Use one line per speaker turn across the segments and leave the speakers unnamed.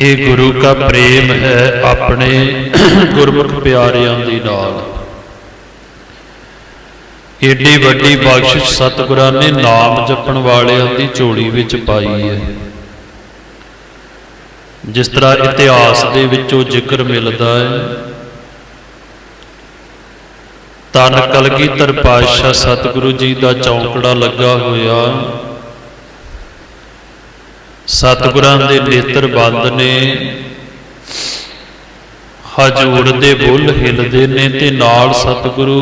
ਇਹ ਗੁਰੂ ਕਾ ਪ੍ਰੇਮ ਹੈ ਆਪਣੇ ਗੁਰਮੁਖ ਪਿਆਰਿਆਂ ਦੇ ਨਾਲ। ਏਡੀ ਵੱਡੀ ਬਖਸ਼ਿਸ਼ ਸਤਿਗੁਰਾਂ ਨੇ ਨਾਮ ਜਪਣ ਵਾਲਿਆਂ ਦੀ ਝੋਲੀ ਵਿੱਚ ਪਾਈ ਹੈ। ਜਿਸ ਤਰ੍ਹਾਂ ਇਤਿਹਾਸ ਦੇ ਵਿੱਚੋਂ ਜ਼ਿਕਰ ਮਿਲਦਾ ਹੈ। ਤਨ ਕਲਗੀਧਰ ਪਾਤਸ਼ਾਹ ਸਤਿਗੁਰੂ ਜੀ ਦਾ ਚੌਂਕੜਾ ਲੱਗਾ ਹੋਇਆ। ਸਤਿਗੁਰਾਂ ਦੇ ਨੇਤਰ ਬੰਦ ਨੇ। ਹਜੂਰ ਦੇ ਬੁੱਲ ਹਿਲਦੇ ਨੇ ਤੇ ਨਾਲ ਸਤਿਗੁਰੂ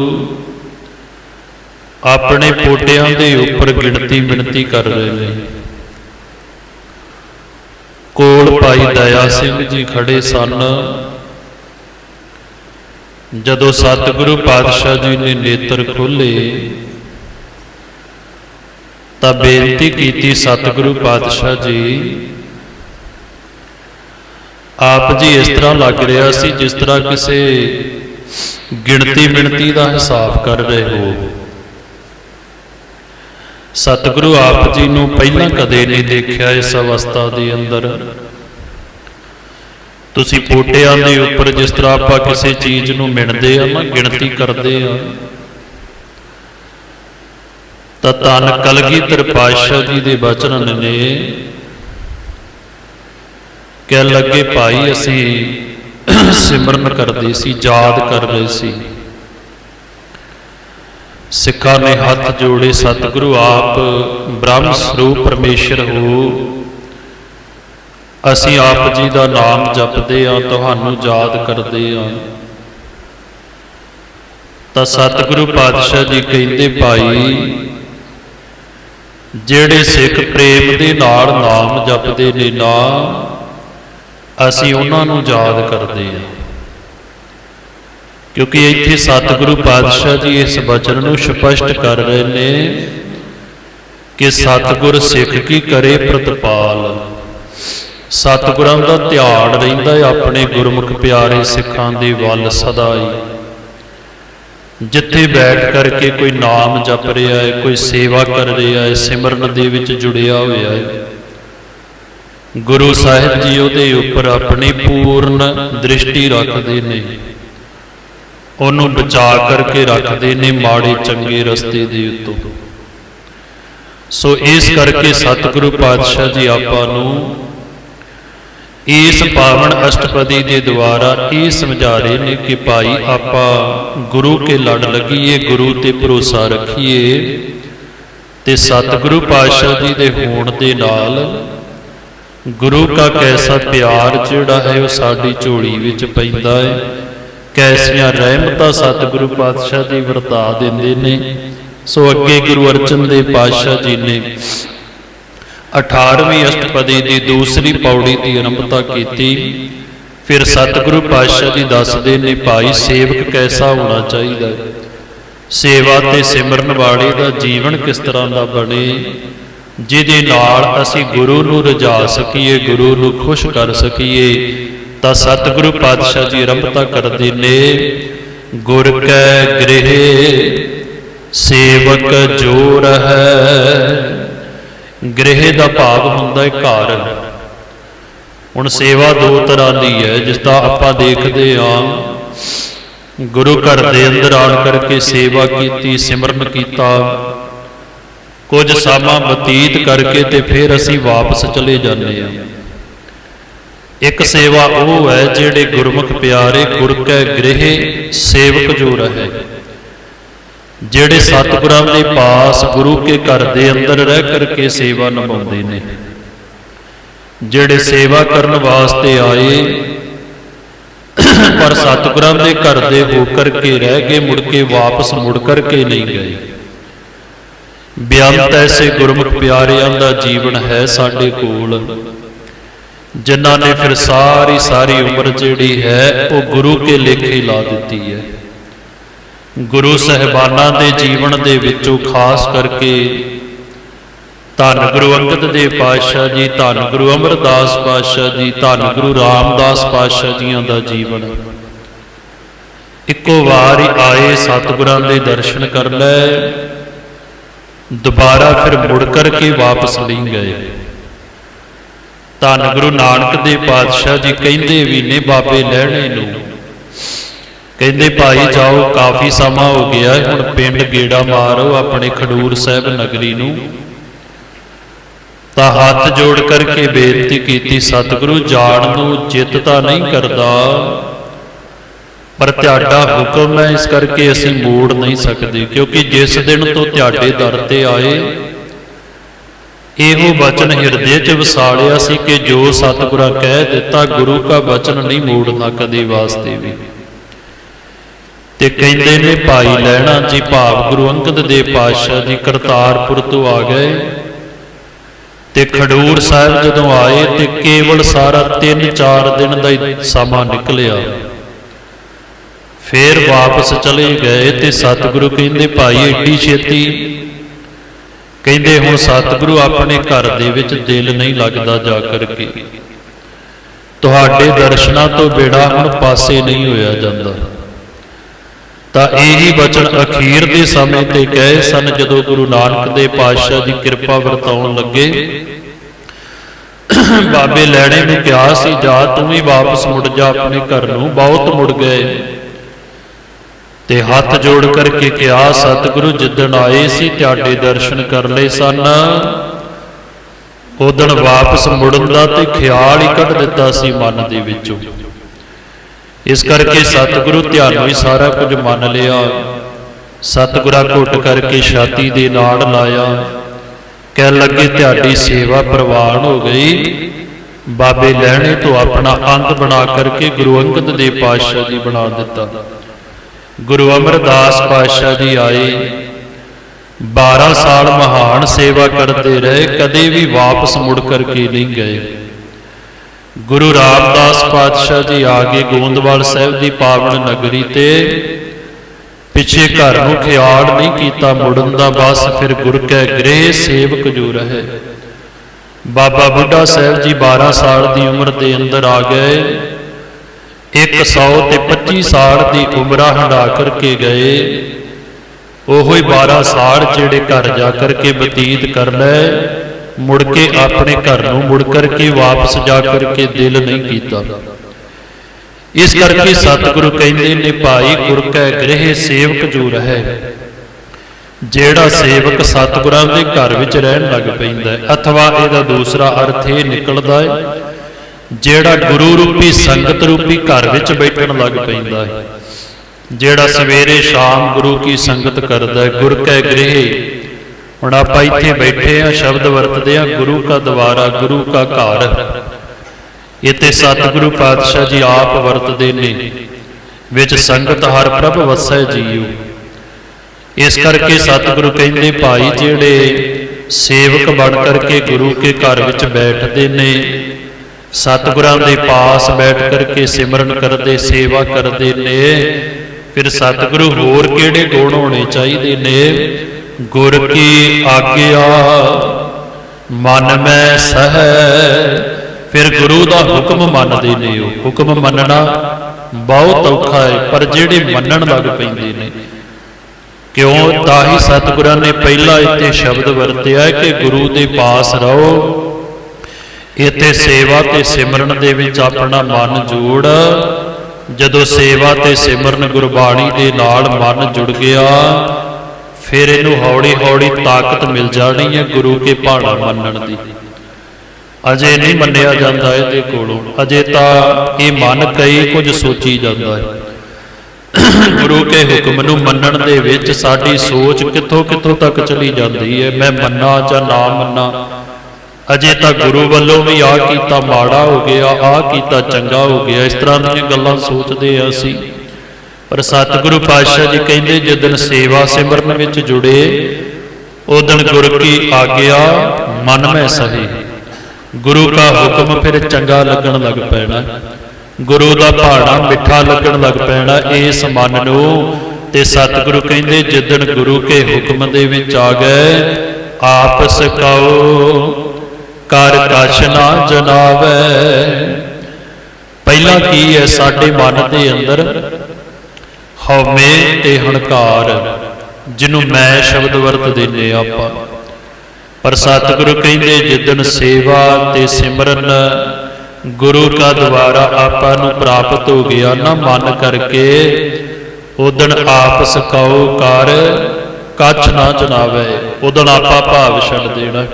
ਆਪਣੇ ਪੋਟਿਆਂ ਦੇ ਉੱਪਰ ਗਿਣਤੀ ਮਿਣਤੀ ਕਰ ਰਹੇ ਨੇ। ਕੋਲ ਭਾਈ ਦਇਆ ਸਿੰਘ ਜੀ ਖੜੇ ਸਨ। ਜਦੋਂ ਸਤਿਗੁਰੂ ਪਾਤਸ਼ਾਹ ਜੀ ਨੇ ਨੇਤਰ ਖੋਲੇ ਤਾਂ ਬੇਨਤੀ ਕੀਤੀ ਸਤਿਗੁਰੂ ਪਾਤਸ਼ਾਹ ਜੀ। ਆਪ ਜੀ ਇਸ ਤਰ੍ਹਾਂ ਲੱਗ ਰਿਹਾ ਸੀ ਜਿਸ ਤਰ੍ਹਾਂ ਕਿਸੇ ਗਿਣਤੀ ਮਿਣਤੀ ਦਾ ਹਿਸਾਬ ਕਰ ਰਹੇ ਹੋ। ਸਤਿਗੁਰੂ ਆਪ ਜੀ ਨੂੰ ਪਹਿਲਾਂ ਕਦੇ ਨਹੀਂ ਦੇਖਿਆ ਇਸ ਅਵਸਥਾ ਦੇ ਅੰਦਰ। ਤੁਸੀਂ ਪੋਟਿਆਂ ਦੇ ਉੱਪਰ ਜਿਸ ਤਰ੍ਹਾਂ ਆਪਾਂ ਕਿਸੇ ਚੀਜ਼ ਨੂੰ ਮਿਣਦੇ ਆ ਨਾ, ਗਿਣਤੀ ਕਰਦੇ ਆ। ਤਾਂ ਧੰਨ ਕਲਗੀਧਰ ਪਾਤਸ਼ਾਹ ਜੀ ਦੇ ਬਚਨ ਨੇ ਕਹਿ ਲੱਗੇ, ਭਾਈ, ਅਸੀਂ ਸਿਮਰਨ ਕਰਦੇ ਸੀ, ਯਾਦ ਕਰਦੇ ਸੀ। ਸਿੱਖਾਂ ਨੇ ਹੱਥ ਜੋੜੇ, ਸਤਿਗੁਰੂ ਆਪ ਬ੍ਰਹਮ ਸਰੂਪ ਪਰਮੇਸ਼ਰ ਹੋ। ਅਸੀਂ ਆਪ ਜੀ ਦਾ ਨਾਮ ਜਪਦੇ ਆ ਤੁਹਾਨੂੰ ਯਾਦ ਕਰਦੇ ਆ ਤਾਂ ਸਤਿਗੁਰੂ ਪਾਤਸ਼ਾਹ ਜੀ ਕਹਿੰਦੇ, ਭਾਈ ਜਿਹੜੇ ਸਿੱਖ ਪ੍ਰੇਮ ਦੇ ਨਾਲ ਨਾਮ ਜਪਦੇ ਨੇ ਨਾ, ਅਸੀਂ ਉਹਨਾਂ ਨੂੰ ਯਾਦ ਕਰਦੇ ਹਾਂ। ਕਿਉਂਕਿ ਇੱਥੇ ਸਤਿਗੁਰੂ ਪਾਤਸ਼ਾਹ ਜੀ ਇਸ ਬਚਨ ਨੂੰ ਸਪਸ਼ਟ ਕਰ ਰਹੇ ਨੇ ਕਿ ਸਤਿਗੁਰ ਸਿੱਖ ਕੀ ਕਰੇ ਪ੍ਰਤਪਾਲ। ਸਤਿਗੁਰਾਂ ਦਾ ਧਿਆਨ ਰਹਿੰਦਾ ਹੈ ਆਪਣੇ ਗੁਰਮੁਖ ਪਿਆਰੇ ਸਿੱਖਾਂ ਦੇ ਵੱਲ ਸਦਾ ਹੀ। ਜਿੱਥੇ ਬੈਠ ਕਰਕੇ ਕੋਈ ਨਾਮ ਜਪ ਰਿਹਾ ਹੈ ਕੋਈ ਸੇਵਾ ਕਰ ਰਿਹਾ ਹੈ ਸਿਮਰਨ ਦੇ ਵਿੱਚ ਜੁੜਿਆ ਹੋਇਆ ਹੈ। ਗੁਰੂ ਸਾਹਿਬ ਜੀ ਉਹਦੇ ਉੱਪਰ ਆਪਣੀ ਪੂਰਨ ਦ੍ਰਿਸ਼ਟੀ ਰੱਖਦੇ ਨੇ। ਉਹਨੂੰ ਬਚਾ ਕਰਕੇ ਰੱਖਦੇ ਨੇ ਮਾੜੇ ਚੰਗੇ ਰਸਤੇ ਦੇ ਉੱਤੋਂ। ਸੋ ਇਸ ਕਰਕੇ ਸਤਿਗੁਰੂ ਪਾਤਸ਼ਾਹ ਜੀ ਆਪਾਂ ਨੂੰ ਇਸ ਪਾਵਨ ਅਸ਼ਟਪਦੀ ਦੇ ਦੁਆਰਾ ਇਹ ਸਮਝਾ ਰਹੇ ਨੇ ਕਿ ਭਾਈ ਆਪਾਂ ਗੁਰੂ ਕੇ ਲੜ ਲੱਗੀਏ, ਗੁਰੂ ਤੇ ਭਰੋਸਾ ਰੱਖੀਏ ਤੇ ਸਤਿਗੁਰੂ ਪਾਤਸ਼ਾਹ ਜੀ ਦੇ ਹੋਣ ਦੇ ਨਾਲ ਗੁਰੂ ਕਾ ਕੈਸਾ ਪਿਆਰ ਜਿਹੜਾ ਹੈ ਉਹ ਸਾਡੀ ਝੋਲੀ ਵਿੱਚ ਪੈਂਦਾ ਹੈ। ਕੈਸੀਆਂ ਰਹਿਮਤਾਂ ਸਤਿਗੁਰੂ ਪਾਤਸ਼ਾਹ ਜੀ ਵਰਤਾ ਦਿੰਦੇ ਨੇ। ਸੋ ਅੱਗੇ ਗੁਰੂ ਅਰਜਨ ਦੇਵ ਪਾਤਸ਼ਾਹ ਜੀ ਨੇ 18ਵੀਂ ਅਸ਼ਟਪਦੀ ਦੀ ਦੂਸਰੀ ਪੌੜੀ ਦੀ ਆਰੰਭਤਾ ਕੀਤੀ। ਫਿਰ ਸਤਿਗੁਰੂ ਪਾਤਸ਼ਾਹ ਜੀ ਦੱਸਦੇ ਨੇ, ਭਾਈ, ਸੇਵਕ ਕੈਸਾ ਹੋਣਾ ਚਾਹੀਦਾ? ਹੈ ਸੇਵਾ ਤੇ ਸਿਮਰਨ ਵਾਲੇ ਦਾ ਜੀਵਨ ਕਿਸ ਤਰ੍ਹਾਂ ਦਾ ਬਣੇ? ਜਿਹਦੇ ਨਾਲ ਅਸੀਂ ਗੁਰੂ ਨੂੰ ਰਜਾ ਸਕੀਏ, ਗੁਰੂ ਨੂੰ ਖੁਸ਼ ਕਰ ਸਕੀਏ, ਤਾਂ ਸਤਿਗੁਰੂ ਪਾਤਸ਼ਾਹ ਜੀ ਆਰੰਭਤਾ ਕਰਦੇ ਨੇ, ਗੁਰ ਕੈ ਗ੍ਰਹਿ, ਸੇਵਕ ਜੋ ਰਹਿ ਗ੍ਰਹਿ ਦਾ ਭਾਵ ਹੁੰਦਾ ਹੈ ਘਰ। ਹੁਣ ਸੇਵਾ ਦੋ ਤਰ੍ਹਾਂ ਦੀ ਹੈ, ਜਿਸ ਦਾ ਆਪਾਂ ਦੇਖਦੇ ਹਾਂ ਗੁਰੂ ਘਰ ਦੇ ਅੰਦਰ ਆਣ ਕਰਕੇ ਸੇਵਾ ਕੀਤੀ, ਸਿਮਰਨ ਕੀਤਾ। ਕੁਝ ਸਮਾਂ ਬਤੀਤ ਕਰਕੇ ਤੇ ਫਿਰ ਅਸੀਂ ਵਾਪਸ ਚਲੇ ਜਾਂਦੇ ਹਾਂ ਇੱਕ ਸੇਵਾ ਉਹ ਹੈ, ਜਿਹੜੇ ਗੁਰਮੁਖ ਪਿਆਰੇ ਗੁਰ ਕੈ ਗ੍ਰਹਿ ਸੇਵਕ ਜੋ ਰਹੇ ਜਿਹੜੇ ਸਤਿਗੁਰਾਂ ਦੇ ਪਾਸ ਗੁਰੂ ਕੇ ਘਰ ਦੇ ਅੰਦਰ ਰਹਿ ਕਰਕੇ ਸੇਵਾ ਨਿਭਾਉਂਦੇ ਨੇ, ਜਿਹੜੇ ਸੇਵਾ ਕਰਨ ਵਾਸਤੇ ਆਏ, ਪਰ ਸਤਿਗੁਰਾਂ ਦੇ ਘਰ ਦੇ ਹੋ ਕਰਕੇ ਰਹਿ ਕੇ ਮੁੜ ਕੇ ਵਾਪਸ ਮੁੜ ਕਰਕੇ ਨਹੀਂ ਗਏ। ਬਿਆੰਤ ਐਸੇ ਗੁਰਮੁਖ ਪਿਆਰਿਆਂ ਦਾ ਜੀਵਨ ਹੈ ਸਾਡੇ ਕੋਲ, ਜਿਨ੍ਹਾਂ ਨੇ ਫਿਰ ਸਾਰੀ ਸਾਰੀ ਉਮਰ ਜਿਹੜੀ ਹੈ ਉਹ ਗੁਰੂ ਕੇ ਲੇਖੇ ਲਾ ਦਿੱਤੀ ਹੈ। ਗੁਰੂ ਸਹਿਬਾਨਾਂ ਦੇ ਜੀਵਨ ਦੇ ਵਿੱਚੋਂ ਖਾਸ ਕਰਕੇ ਧੰਨ ਗੁਰੂ ਅੰਗਦ ਦੇਵ ਪਾਤਸ਼ਾਹ ਜੀ, ਧੰਨ ਗੁਰੂ ਅਮਰਦਾਸ ਪਾਤਸ਼ਾਹ ਜੀ, ਧੰਨ ਗੁਰੂ ਰਾਮਦਾਸ ਪਾਤਸ਼ਾਹ ਜੀਆਂ ਦਾ ਜੀਵਨ। ਇੱਕੋ ਵਾਰ ਹੀ ਆਏ ਸਤਿਗੁਰਾਂ ਦੇ ਦਰਸ਼ਨ ਕਰ ਲੈ। ਦੁਬਾਰਾ ਫਿਰ ਮੁੜ ਕਰਕੇ ਵਾਪਸ ਨਹੀਂ ਗਏ। ਧੰਨ ਗੁਰੂ ਨਾਨਕ ਦੇਵ ਪਾਤਸ਼ਾਹ ਜੀ ਕਹਿੰਦੇ ਵੀ ਨੇ, ਬਾਬੇ ਲਹਿਣੇ ਨੂੰ ਕਹਿੰਦੇ ਭਾਈ ਜਾਓ ਕਾਫੀ ਸਮਾਂ ਹੋ ਗਿਆ ਹੁਣ ਪਿੰਡ ਗੇੜਾ ਮਾਰੋ ਆਪਣੇ ਖਡੂਰ ਸਾਹਿਬ ਨਗਰੀ ਨੂੰ। ਤਾਂ ਹੱਥ ਜੋੜ ਕਰਕੇ ਬੇਨਤੀ ਕੀਤੀ ਸਤਿਗੁਰੂ ਜਾਣ ਨੂੰ ਜਿੱਤ ਤਾਂ ਨਹੀਂ ਕਰਦਾ ਪਰ ਤੁਹਾਡਾ ਹੁਕਮ ਹੈ ਇਸ ਕਰਕੇ ਅਸੀਂ ਮੋੜ ਨਹੀਂ ਸਕਦੇ ਕਿਉਂਕਿ ਜਿਸ ਦਿਨ ਤੋਂ ਤੁਹਾਡੇ ਦਰ ਤੇ ਆਏ ਇਹੋ ਬਚਨ ਹਿਰਦੇ 'ਚ ਵਸਾਲਿਆ ਸੀ ਕਿ ਜੋ ਸਤਿਗੁਰਾਂ ਕਹਿ ਦਿੱਤਾ ਗੁਰੂ ਕਾ ਬਚਨ ਨਹੀਂ ਮੋੜਨਾ ਕਦੇ ਵਾਸਤੇ ਵੀ। ਤੇ ਕਹਿੰਦੇ ਨੇ, ਭਾਈ ਲੈਣਾ ਜੀ ਭਾਵ ਗੁਰੂ ਅੰਗਦ ਦੇਵ ਪਾਤਸ਼ਾਹ ਜੀ ਕਰਤਾਰਪੁਰ ਤੋਂ ਆ ਗਏ ਤੇ ਖਡੂਰ ਸਾਹਿਬ ਜਦੋਂ ਆਏ ਤੇ ਕੇਵਲ ਸਾਰਾ 3-4 ਦਿਨ ਦਾ ਹੀ ਸਮਾਂ ਨਿਕਲਿਆ। ਫੇਰ ਵਾਪਸ ਚਲੇ ਗਏ ਤੇ ਸਤਿਗੁਰੂ ਕਹਿੰਦੇ, ਭਾਈ ਏਡੀ ਛੇਤੀ? ਕਹਿੰਦੇ, ਹੁਣ ਸਤਿਗੁਰੂ ਆਪਣੇ ਘਰ ਦੇ ਵਿੱਚ ਦਿਲ ਨਹੀਂ ਲੱਗਦਾ ਜਾ ਕਰਕੇ। ਤੁਹਾਡੇ ਦਰਸ਼ਨਾਂ ਤੋਂ ਬੇੜਾ ਹੁਣ ਪਾਸੇ ਨਹੀਂ ਹੋਇਆ ਜਾਂਦਾ। ਤਾਂ ਇਹੀ ਬਚਨ ਅਖੀਰ ਦੇ ਸਮੇਂ ਤੇ ਕਹੇ ਸਨ ਜਦੋਂ ਗੁਰੂ ਨਾਨਕ ਦੇ ਪਾਤਸ਼ਾਹ ਦੀ ਕਿਰਪਾ ਵਰਤਾਉਣ ਲੱਗੇ। ਬਾਬੇ ਲੈਣੇ ਨੂੰ ਕਿਹਾ ਸੀ, ਜਾ, ਤੂੰ ਵੀ ਵਾਪਸ ਮੁੜ ਜਾ ਆਪਣੇ ਘਰ ਨੂੰ। ਬਹੁਤ ਮੁੜ ਗਏ ਤੇ ਹੱਥ ਜੋੜ ਕਰਕੇ ਕਿਹਾ, ਸਤਿਗੁਰੂ, ਜਿੱਦਣ ਆਏ ਸੀ, ਤੁਹਾਡੇ ਦਰਸ਼ਨ ਕਰ ਲਏ ਸਨ। ਉਦਣ ਵਾਪਸ ਮੁੜਨ ਦਾ ਤੇ ਖਿਆਲ ਹੀ ਕੱਢ ਦਿੱਤਾ ਸੀ ਮਨ ਦੇ ਵਿੱਚੋਂ। ਇਸ ਕਰਕੇ ਸਤਿਗੁਰੂ ਧਿਆਨੋਂ ਹੀ ਸਾਰਾ ਕੁਝ ਮੰਨ ਲਿਆ। ਸਤਿਗੁਰਾ ਘੁੱਟ ਕਰਕੇ ਛਾਤੀ ਦੇ ਨਾਲ ਲਾਇਆ। ਕਹਿ ਲੱਗੇ, ਤੁਹਾਡੀ ਸੇਵਾ ਪ੍ਰਵਾਨ ਹੋ ਗਈ। ਬਾਬੇ ਲੈਣੇ ਤੋਂ ਆਪਣਾ ਅੰਗ ਬਣਾ ਕਰਕੇ ਗੁਰੂ ਅੰਗਦ ਦੇ ਪਾਤਸ਼ਾਹ ਜੀ ਬਣਾ ਦਿੱਤਾ। ਗੁਰੂ ਅਮਰਦਾਸ ਪਾਤਸ਼ਾਹ ਜੀ ਆਏ। 12 ਸਾਲ ਮਹਾਨ ਸੇਵਾ ਕਰਦੇ ਰਹੇ, ਕਦੇ ਵੀ ਵਾਪਸ ਮੁੜ ਕਰਕੇ ਨਹੀਂ ਗਏ। ਗੁਰੂ ਰਾਮਦਾਸ ਪਾਤਸ਼ਾਹ ਜੀ ਆ ਗਏ ਗੋਂਦਵਾਲ ਸਾਹਿਬ ਦੀ ਪਾਵਨ ਨਗਰੀ ਤੇ ਪਿੱਛੇ ਘਰ ਨੂੰ ਖਿਆੜ ਨਹੀਂ ਕੀਤਾ, ਮੁੜਨ ਦਾ ਬਸ ਫਿਰ ਗੁਰ ਕੈ ਗ੍ਰਹਿ ਸੇਵਕ ਜੋ ਰਹੇ। ਬਾਬਾ ਬੁੱਢਾ ਸਾਹਿਬ ਜੀ 12 ਸਾਲ ਦੀ ਉਮਰ ਦੇ ਅੰਦਰ ਆ ਗਏ। 100 ਤੇ 25 ਸਾਲ ਦੀ ਉਮਰਾਂ ਹੰਡਾ ਕਰਕੇ ਗਏ। ਉਹੋ ਹੀ 12 ਸਾਲ ਜਿਹੜੇ ਘਰ ਜਾ ਕਰਕੇ ਬਤੀਤ ਕਰ ਲੈ ਮੁੜ ਕੇ ਆਪਣੇ ਘਰ ਨੂੰ ਮੁੜ ਕਰਕੇ ਵਾਪਸ ਜਾ ਕਰਕੇ ਦਿਲ ਨਹੀਂ ਕੀਤਾ। ਇਸ ਕਰਕੇ ਸਤਿਗੁਰੂ ਕਹਿੰਦੇ ਨੇ, ਭਾਈ ਗੁਰ ਕੈ ਗ੍ਰਹਿ ਸੇਵਕ ਜੋ ਰਹੇ, ਜਿਹੜਾ ਸੇਵਕ ਸਤਿਗੁਰਾਂ ਦੇ ਘਰ ਵਿੱਚ ਰਹਿਣ ਲੱਗ ਪੈਂਦਾ ਹੈ, ਅਥਵਾ ਇਹਦਾ ਦੂਸਰਾ ਅਰਥ ਇਹ ਨਿਕਲਦਾ ਹੈ, ਜਿਹੜਾ ਗੁਰੂ ਰੂਪੀ ਸੰਗਤ ਰੂਪੀ ਘਰ ਵਿੱਚ ਬੈਠਣ ਲੱਗ ਪੈਂਦਾ ਹੈ, ਜਿਹੜਾ ਸਵੇਰੇ ਸ਼ਾਮ ਗੁਰੂ ਕੀ ਸੰਗਤ ਕਰਦਾ ਹੈ ਗੁਰ ਕੈ ਗ੍ਰਹਿ ਹੁਣ ਆਪਾਂ ਇੱਥੇ ਬੈਠੇ ਆ ਸ਼ਬਦ ਵਰਤਦੇ ਆ ਗੁਰੂ ਕਾ ਦਵਾਰਾ ਗੁਰੂ ਕਾ ਘਰ। ਇਤੇ ਸਤਿਗੁਰੂ ਪਾਤਸ਼ਾਹ ਜੀ ਆਪ ਵਰਤਦੇ ਨੇ, ਵਿੱਚ ਸੰਗਤ ਹਰ ਪ੍ਰਭ ਵਸੈ ਜੀਉ। ਇਸ ਕਰਕੇ ਸਤਿਗੁਰੂ ਕਹਿੰਦੇ, ਭਾਈ ਜਿਹੜੇ ਸੇਵਕ ਬਣ ਕਰਕੇ ਗੁਰੂ ਕੇ ਘਰ ਵਿੱਚ ਬੈਠਦੇ ਨੇ, ਸਤਿਗੁਰਾਂ ਦੇ ਪਾਸ ਬੈਠ ਕਰਕੇ ਸਿਮਰਨ ਕਰਦੇ, ਸੇਵਾ ਕਰਦੇ ਨੇ, ਫਿਰ ਸਤਿਗੁਰੂ ਹੋਰ ਕਿਹੜੇ ਗੁਣ ਹੋਣੇ ਚਾਹੀਦੇ ਨੇ? ਗੁਰ ਕੀ ਆਗਿਆ? ਮਨ ਮੈਂ ਸਹਿ। ਫਿਰ ਗੁਰੂ ਦਾ ਹੁਕਮ ਮੰਨਦੇ ਨੇ ਉਹ। ਹੁਕਮ ਮੰਨਣਾ ਬਹੁਤ ਔਖਾ ਹੈ, ਪਰ ਜਿਹੜੇ ਮੰਨਣ ਲੱਗ ਪੈਂਦੇ ਨੇ। ਕਿਉਂ? ਤਾਂ ਹੀ ਸਤਿਗੁਰਾਂ ਨੇ ਪਹਿਲਾ ਇੱਥੇ ਸ਼ਬਦ ਵਰਤਿਆ ਕਿ ਗੁਰੂ ਦੇ ਪਾਸ ਰਹੋ। ਇੱਥੇ ਸੇਵਾ ਤੇ ਸਿਮਰਨ ਦੇ ਵਿੱਚ ਆਪਣਾ ਮਨ ਜੋੜ। ਜਦੋਂ ਸੇਵਾ ਤੇ ਸਿਮਰਨ ਗੁਰਬਾਣੀ ਦੇ ਨਾਲ ਮਨ ਜੁੜ ਗਿਆ ਫਿਰ ਇਹਨੂੰ ਹੌਲੀ ਹੌਲੀ ਤਾਕਤ ਮਿਲ ਜਾਣੀ ਹੈ ਗੁਰੂ ਕੇ ਭਾਣਾ ਮੰਨਣ ਦੀ। ਅਜੇ ਨਹੀਂ ਮੰਨਿਆ ਜਾਂਦਾ ਇਹਦੇ ਕੋਲੋਂ। ਅਜੇ ਤਾਂ ਇਹ ਮਨ ਕਈ ਕੁਝ ਸੋਚੀ ਜਾਂਦਾ ਹੈ। ਗੁਰੂ ਕੇ ਹੁਕਮ ਨੂੰ ਮੰਨਣ ਦੇ ਵਿੱਚ ਸਾਡੀ ਸੋਚ ਕਿੱਥੋਂ ਕਿੱਥੋਂ ਤੱਕ ਚਲੀ ਜਾਂਦੀ ਹੈ? ਮੈਂ ਮੰਨਾ ਜਾਂ ਨਾ ਮੰਨਾ? ਅਜੇ ਤਾਂ ਗੁਰੂ ਵੱਲੋਂ ਵੀ ਆ ਕੀਤਾ ਮਾੜਾ ਹੋ ਗਿਆ ਆ ਕੀਤਾ ਚੰਗਾ ਹੋ ਗਿਆ। ਇਸ ਤਰ੍ਹਾਂ ਦੀਆਂ ਗੱਲਾਂ ਸੋਚਦੇ ਆ ਅਸੀਂ। ਪਰ ਸਤਿਗੁਰੂ ਪਾਤਸ਼ਾਹ ਜੀ ਕਹਿੰਦੇ, ਜਦੋਂ ਸੇਵਾ ਸਿਮਰਨ ਵਿੱਚ ਜੁੜੇ ਉਦਣ ਗੁਰ ਕੀ ਆਗਿਆ, ਮਨ ਮੈਂ ਸਹੀ। ਗੁਰੂ ਦਾ ਹੁਕਮ ਫਿਰ ਚੰਗਾ ਲੱਗਣ ਲੱਗ ਪੈਣਾ। ਗੁਰੂ ਦਾ ਭਾਣਾ ਮਿੱਠਾ ਲੱਗਣ ਲੱਗ ਪੈਣਾ, ਇਸ ਮਨ ਨੂੰ। ਤੇ ਸਤਿਗੁਰੂ ਕਹਿੰਦੇ ਜਿੱਦਣ ਗੁਰੂ ਕੇ ਹੁਕਮ ਦੇ ਵਿੱਚ ਆ ਗਏ ਆਪਸ ਕਉ ਕਰ ਕਛ ਜਨਾਵੇ। ਪਹਿਲਾਂ ਕੀ ਹੈ ਸਾਡੇ ਮਨ ਦੇ ਅੰਦਰ? ਹਉਮੈ ਤੇ ਹੰਕਾਰ ਜਿਹਨੂੰ ਮੈਂ ਸ਼ਬਦ ਵਰਤਦੇ ਨੇ ਆਪਾਂ। ਪਰ ਸਤਿਗੁਰੂ ਕਹਿੰਦੇ, ਜਿੱਦਣ ਸੇਵਾ ਤੇ ਸਿਮਰਨ ਗੁਰੂ ਕਾ ਦੁਆਰਾ ਆਪਾਂ ਨੂੰ ਪ੍ਰਾਪਤ ਹੋ ਗਿਆ, ਨਾ ਮਨ ਕਰਕੇ ਉਦਣ ਆਪ ਸਕਾਉ ਕਰ, ਕੱਛ ਨਾ ਜਨਾਵੇ ਉਦਣ ਆਪਾ ਭਾਵ ਛੱਡ ਦੇਣਾ।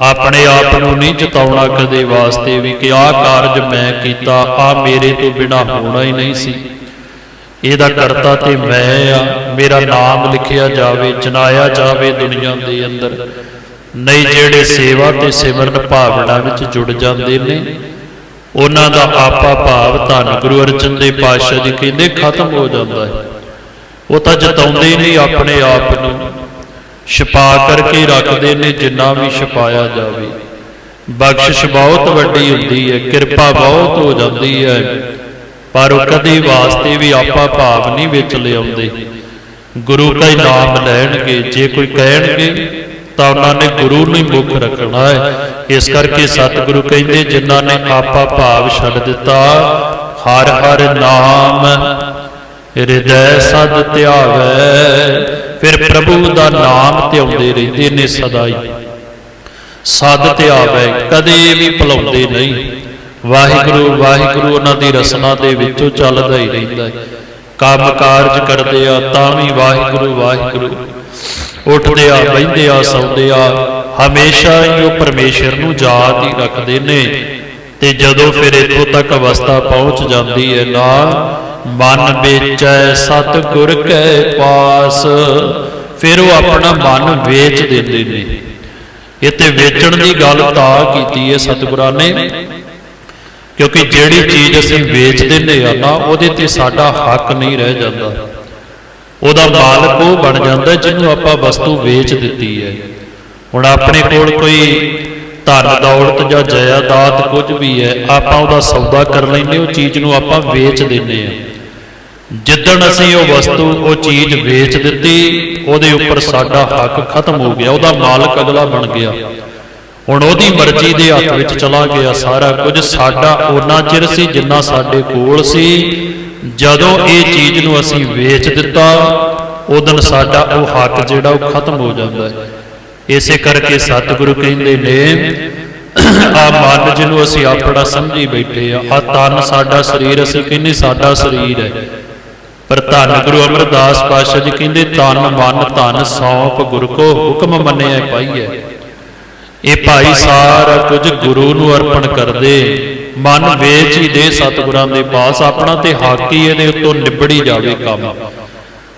ਆਪਣੇ ਆਪ ਨੂੰ ਨਹੀਂ ਜਿਤਾਉਣਾ ਕਦੇ ਵਾਸਤੇ ਵੀ ਕਿ ਆਹ ਕਾਰਜ ਮੈਂ ਕੀਤਾ ਆ ਮੇਰੇ ਤੋਂ ਬਿਨਾ ਹੋਣਾ ਹੀ ਨਹੀਂ ਸੀ। ਇਹਦਾ ਕਰਤਾ ਤੇ ਮੈਂ ਆ। ਮੇਰਾ ਨਾਮ ਲਿਖਿਆ ਜਾਵੇ, ਜਨਾਇਆ ਜਾਵੇ ਦੁਨੀਆ ਦੇ ਅੰਦਰ। ਨਹੀਂ ਜਿਹੜੇ ਸੇਵਾ ਤੇ ਸਿਮਰਨ ਭਾਵਨਾ ਵਿੱਚ ਜੁੜ ਜਾਂਦੇ ਨੇ, ਉਹਨਾਂ ਦਾ ਆਪਾ ਭਾਵ ਧੰਨ ਗੁਰੂ ਅਰਜਨ ਦੇ ਪਾਤਸ਼ਾਹ ਜੀ ਕਹਿੰਦੇ ਖਤਮ ਹੋ ਜਾਂਦਾ ਹੈ। ਉਹ ਤਾਂ ਜਤਾਉਂਦੇ ਹੀ ਨਹੀਂ ਆਪਣੇ ਆਪ ਨੂੰ, ਛਪਾ ਕਰਕੇ ਰੱਖਦੇ ਨੇ ਜਿੰਨਾ ਵੀ ਛਪਾਇਆ ਜਾਵੇ। ਬਖਸ਼ਿਸ਼ ਬਹੁਤ ਵੱਡੀ ਹੁੰਦੀ ਹੈ, ਕਿਰਪਾ ਬਹੁਤ ਹੋ ਜਾਂਦੀ ਹੈ। ਪਰ ਉਹ ਕਦੇ ਵਾਸਤੇ ਵੀ ਆਪਾ ਭਾਵ ਨਹੀਂ ਵਿੱਚ ਲਿਆਉਂਦੇ। ਗੁਰੂ ਦਾ ਹੀ ਨਾਮ ਲੈਣਗੇ। ਜੇ ਕੋਈ ਕਹਿਣਗੇ, ਤਾਂ ਉਹਨਾਂ ਨੇ ਗੁਰੂ ਨੂੰ ਹੀ ਮੁੱਖ ਰੱਖਣਾ ਹੈ। ਇਸ ਕਰਕੇ ਸਤਿਗੁਰੂ ਕਹਿੰਦੇ, ਜਿਨ੍ਹਾਂ ਨੇ ਆਪਾ ਭਾਵ ਛੱਡ ਦਿੱਤਾ, ਹਰ ਹਰ ਨਾਮ ਹਿਰਦੈ ਸਦ ਧਿਆਵੈ। ਫਿਰ ਪ੍ਰਭੂ ਦਾ ਨਾਮ ਧਿਆਉਂਦੇ ਰਹਿੰਦੇ ਨੇ ਸਦਾ ਹੀ। ਸਦ ਧਿਆਵੈ, ਕਦੇ ਵੀ ਭੁਲਾਉਂਦੇ ਨਹੀਂ। ਵਾਹਿਗੁਰੂ ਵਾਹਿਗੁਰੂ, ਉਹਨਾਂ ਦੀ ਰਸਨਾ ਦੇ ਵਿੱਚੋਂ ਚੱਲਦਾ ਹੀ ਰਹਿੰਦਾ ਹੈ। ਕੰਮ ਕਾਰਜ ਕਰਦੇ ਆ, ਤਾਂ ਵੀ ਵਾਹਿਗੁਰੂ ਵਾਹਿਗੁਰੂ। ਉੱਠਦੇ ਆ, ਬਹਿੰਦੇ ਆ, ਸੌਂਦੇ ਆ, ਹਮੇਸ਼ਾ ਹੀ ਉਹ ਪਰਮੇਸ਼ਰ ਨੂੰ ਯਾਦ ਹੀ ਰੱਖਦੇ ਨੇ। ਤੇ ਜਦੋਂ ਫਿਰ ਇੱਥੋਂ ਤੱਕ ਅਵਸਥਾ ਪਹੁੰਚ ਜਾਂਦੀ ਹੈ ਨਾ ਮਨ ਵੇਚੈ ਸਤ ਗੁਰ ਕੈ ਪਾਸ। ਫਿਰ ਉਹ ਆਪਣਾ ਮਨ ਵੇਚ ਦਿੰਦੇ ਨੇ। ਇੱਥੇ ਵੇਚਣ ਦੀ ਗੱਲ ਤਾਂ ਕੀਤੀ ਹੈ ਸਤਿਗੁਰਾਂ ਨੇ। ਕਿਉਂਕਿ ਜਿਹੜੀ ਚੀਜ਼ ਅਸੀਂ ਵੇਚ ਦਿੰਦੇ ਆ ਨਾ ਉਹਦੇ ਤੇ ਸਾਡਾ ਹੱਕ ਨਹੀਂ ਰਹਿ ਜਾਂਦਾ। ਉਹਦਾ ਮਾਲਕ ਉਹ ਬਣ ਜਾਂਦਾ ਜਿਹਨੂੰ ਆਪਾਂ ਵਸਤੂ ਵੇਚ ਦਿੱਤੀ ਹੈ। ਹੁਣ ਆਪਣੇ ਕੋਲ ਕੋਈ ਧਨ ਦੌਲਤ ਜਾਂ ਜਾਇਦਾਦ ਕੁਝ ਵੀ ਹੈ ਆਪਾਂ ਉਹਦਾ ਸੌਦਾ ਕਰ ਲੈਂਦੇ ਉਹ ਚੀਜ਼ ਨੂੰ ਆਪਾਂ ਵੇਚ ਦਿੰਦੇ ਆ ਜਿੱਦਣ ਅਸੀਂ ਉਹ ਵਸਤੂ ਉਹ ਚੀਜ਼ ਵੇਚ ਦਿੱਤੀ ਉਹਦੇ ਉੱਪਰ ਸਾਡਾ ਹੱਕ ਖਤਮ ਹੋ ਗਿਆ ਉਹਦਾ ਮਾਲਕ ਅਗਲਾ ਬਣ ਗਿਆ। ਹੁਣ ਉਹਦੀ ਮਰਜ਼ੀ ਦੇ ਹੱਥ ਵਿੱਚ ਚਲਾ ਗਿਆ ਸਾਰਾ ਕੁਝ। ਸਾਡਾ ਉਹਨਾਂ ਚਿਰ ਸੀ ਜਿੰਨਾ ਸਾਡੇ ਕੋਲ ਸੀ। ਜਦੋਂ ਇਹ ਚੀਜ਼ ਨੂੰ ਅਸੀਂ ਵੇਚ ਦਿੱਤਾ ਉਦੋਂ ਸਾਡਾ ਉਹ ਹੱਕ ਜਿਹੜਾ ਉਹ ਖਤਮ ਹੋ ਜਾਂਦਾ ਹੈ। ਇਸੇ ਕਰਕੇ ਸਤਿਗੁਰੂ ਕਹਿੰਦੇ ਨੇ, ਆ ਮਨ ਜਿਹਨੂੰ ਅਸੀਂ ਆਪਣਾ ਸਮਝੀ ਬੈਠੇ ਆ ਆ ਤਨ ਸਾਡਾ ਸਰੀਰ, ਅਸੀਂ ਕਹਿੰਦੇ ਸਾਡਾ ਸਰੀਰ ਹੈ। ਪਰ ਧੰਨ ਗੁਰੂ ਅਮਰਦਾਸ ਪਾਤਸ਼ਾਹ ਜੀ ਕਹਿੰਦੇ ਤਨ ਮਨ, ਧਨ ਸੌਂਪ ਗੁਰ ਕੋ ਹੁਕਮ ਮੰਨਿਆ ਪਾਈਐ। ਇਹ ਭਾਈ ਸਾਰਾ ਕੁਝ ਗੁਰੂ ਨੂੰ ਅਰਪਣ ਕਰਦੇ। ਮਨ ਵੇਚ ਹੀ ਦੇ ਸਤਿਗੁਰਾਂ ਦੇ ਪਾਸ, ਆਪਣਾ ਤੇ ਹੱਕ ਹੀ ਇਹਦੇ ਉੱਤੋਂ ਨਿਬੜੀ ਜਾਵੇ ਕੰਮ।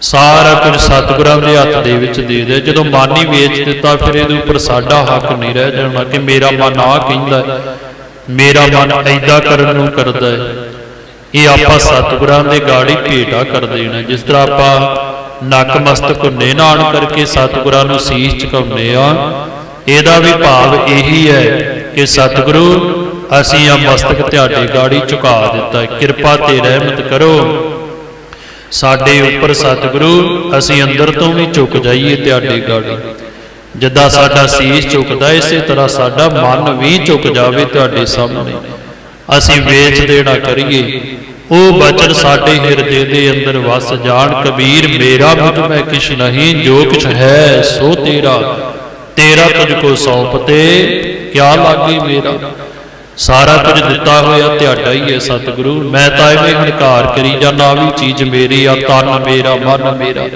ਸਾਰਾ ਕੁਝ ਸਤਿਗੁਰਾਂ ਦੇ ਹੱਥ ਦੇ ਵਿੱਚ ਦੇ ਦੇ। ਜਦੋਂ ਮਨ ਹੀ ਵੇਚ ਦਿੱਤਾ, ਫਿਰ ਇਹਦੇ ਉੱਪਰ ਸਾਡਾ ਹੱਕ ਨਹੀਂ ਰਹਿ ਜਾਣਾ ਕਿ ਮੇਰਾ ਮਨ ਆ ਕਹਿੰਦਾ ਮੇਰਾ ਮਨ ਐਦਾਂ ਕਰਨ ਨੂੰ ਕਰਦਾ ਹੈ। ਇਹ ਆਪਾਂ ਸਤਿਗੁਰਾਂ ਦੇ ਗਾੜੀ ਭੇਟਾ ਕਰ ਦੇਣਾ। ਜਿਸ ਤਰ੍ਹਾਂ ਆਪਾਂ ਨੱਕ ਮਸਤਕ ਹੁੰਨੇ ਨਾਣ ਕਰਕੇ ਸਤਿਗੁਰਾਂ ਨੂੰ ਸੀਸ ਝੁਕਾਉਂਦੇ ਆ ਇਹਦਾ ਵੀ ਭਾਵ ਇਹੀ ਹੈ ਕਿ ਸਤਿਗੁਰੂ, ਅਸੀਂ ਆ ਮਸਤਕ ਤੁਹਾਡੇ ਗਾੜੀ ਝੁਕਾ ਦਿੱਤਾ ਕਿਰਪਾ ਤੇ ਰਹਿਮਤ ਕਰੋ। ਸਾਡੇ ਉੱਪਰ ਸਤਿਗੁਰੂ, ਅਸੀਂ ਅੰਦਰ ਤੋਂ ਵੀ ਝੁਕ ਜਾਈਏ ਤੁਹਾਡੇ ਗਾੜੀ। ਜਿੱਦਾਂ ਸਾਡਾ ਸੀਸ ਝੁਕਦਾ, ਇਸੇ ਤਰ੍ਹਾਂ ਸਾਡਾ ਮਨ ਵੀ ਝੁਕ ਜਾਵੇ ਤੁਹਾਡੇ ਸਾਹਮਣੇ। ਅਸੀਂ ਵੇਚ ਦੇਣਾ ਕਰੀਏ। ਉਹ ਬਚਨ ਸਾਡੇ ਹਿਰਦੇ ਦੇ ਅੰਦਰ ਵਸ ਜਾਣ। ਕਬੀਰ, ਮੇਰਾ ਮੁਝ ਮੈਂ ਕਿਛ ਨਹੀਂ, ਜੋ ਕਿਛ ਹੈ, ਸੋ ਤੇਰਾ। ਤੇਰਾ ਤੁਝ ਕੋ ਸੌਂਪ ਤੇ, ਕਿਆ ਲਾਗੀ ਮੇਰਾ? ਸਾਰਾ ਕੁਝ ਦਿੱਤਾ ਹੋਇਆ ਤੁਹਾਡਾ ਹੀ ਹੈ ਸਤਿਗੁਰੂ, ਮੈਂ ਤਾਂ ਐਵੇਂ ਹੰਕਾਰ ਕਰੀ ਜਾਂਦਾ ਵੀ ਚੀਜ਼ ਮੇਰੀ ਆ, ਤਨ ਮੇਰਾ, ਮਨ ਮੇਰਾ।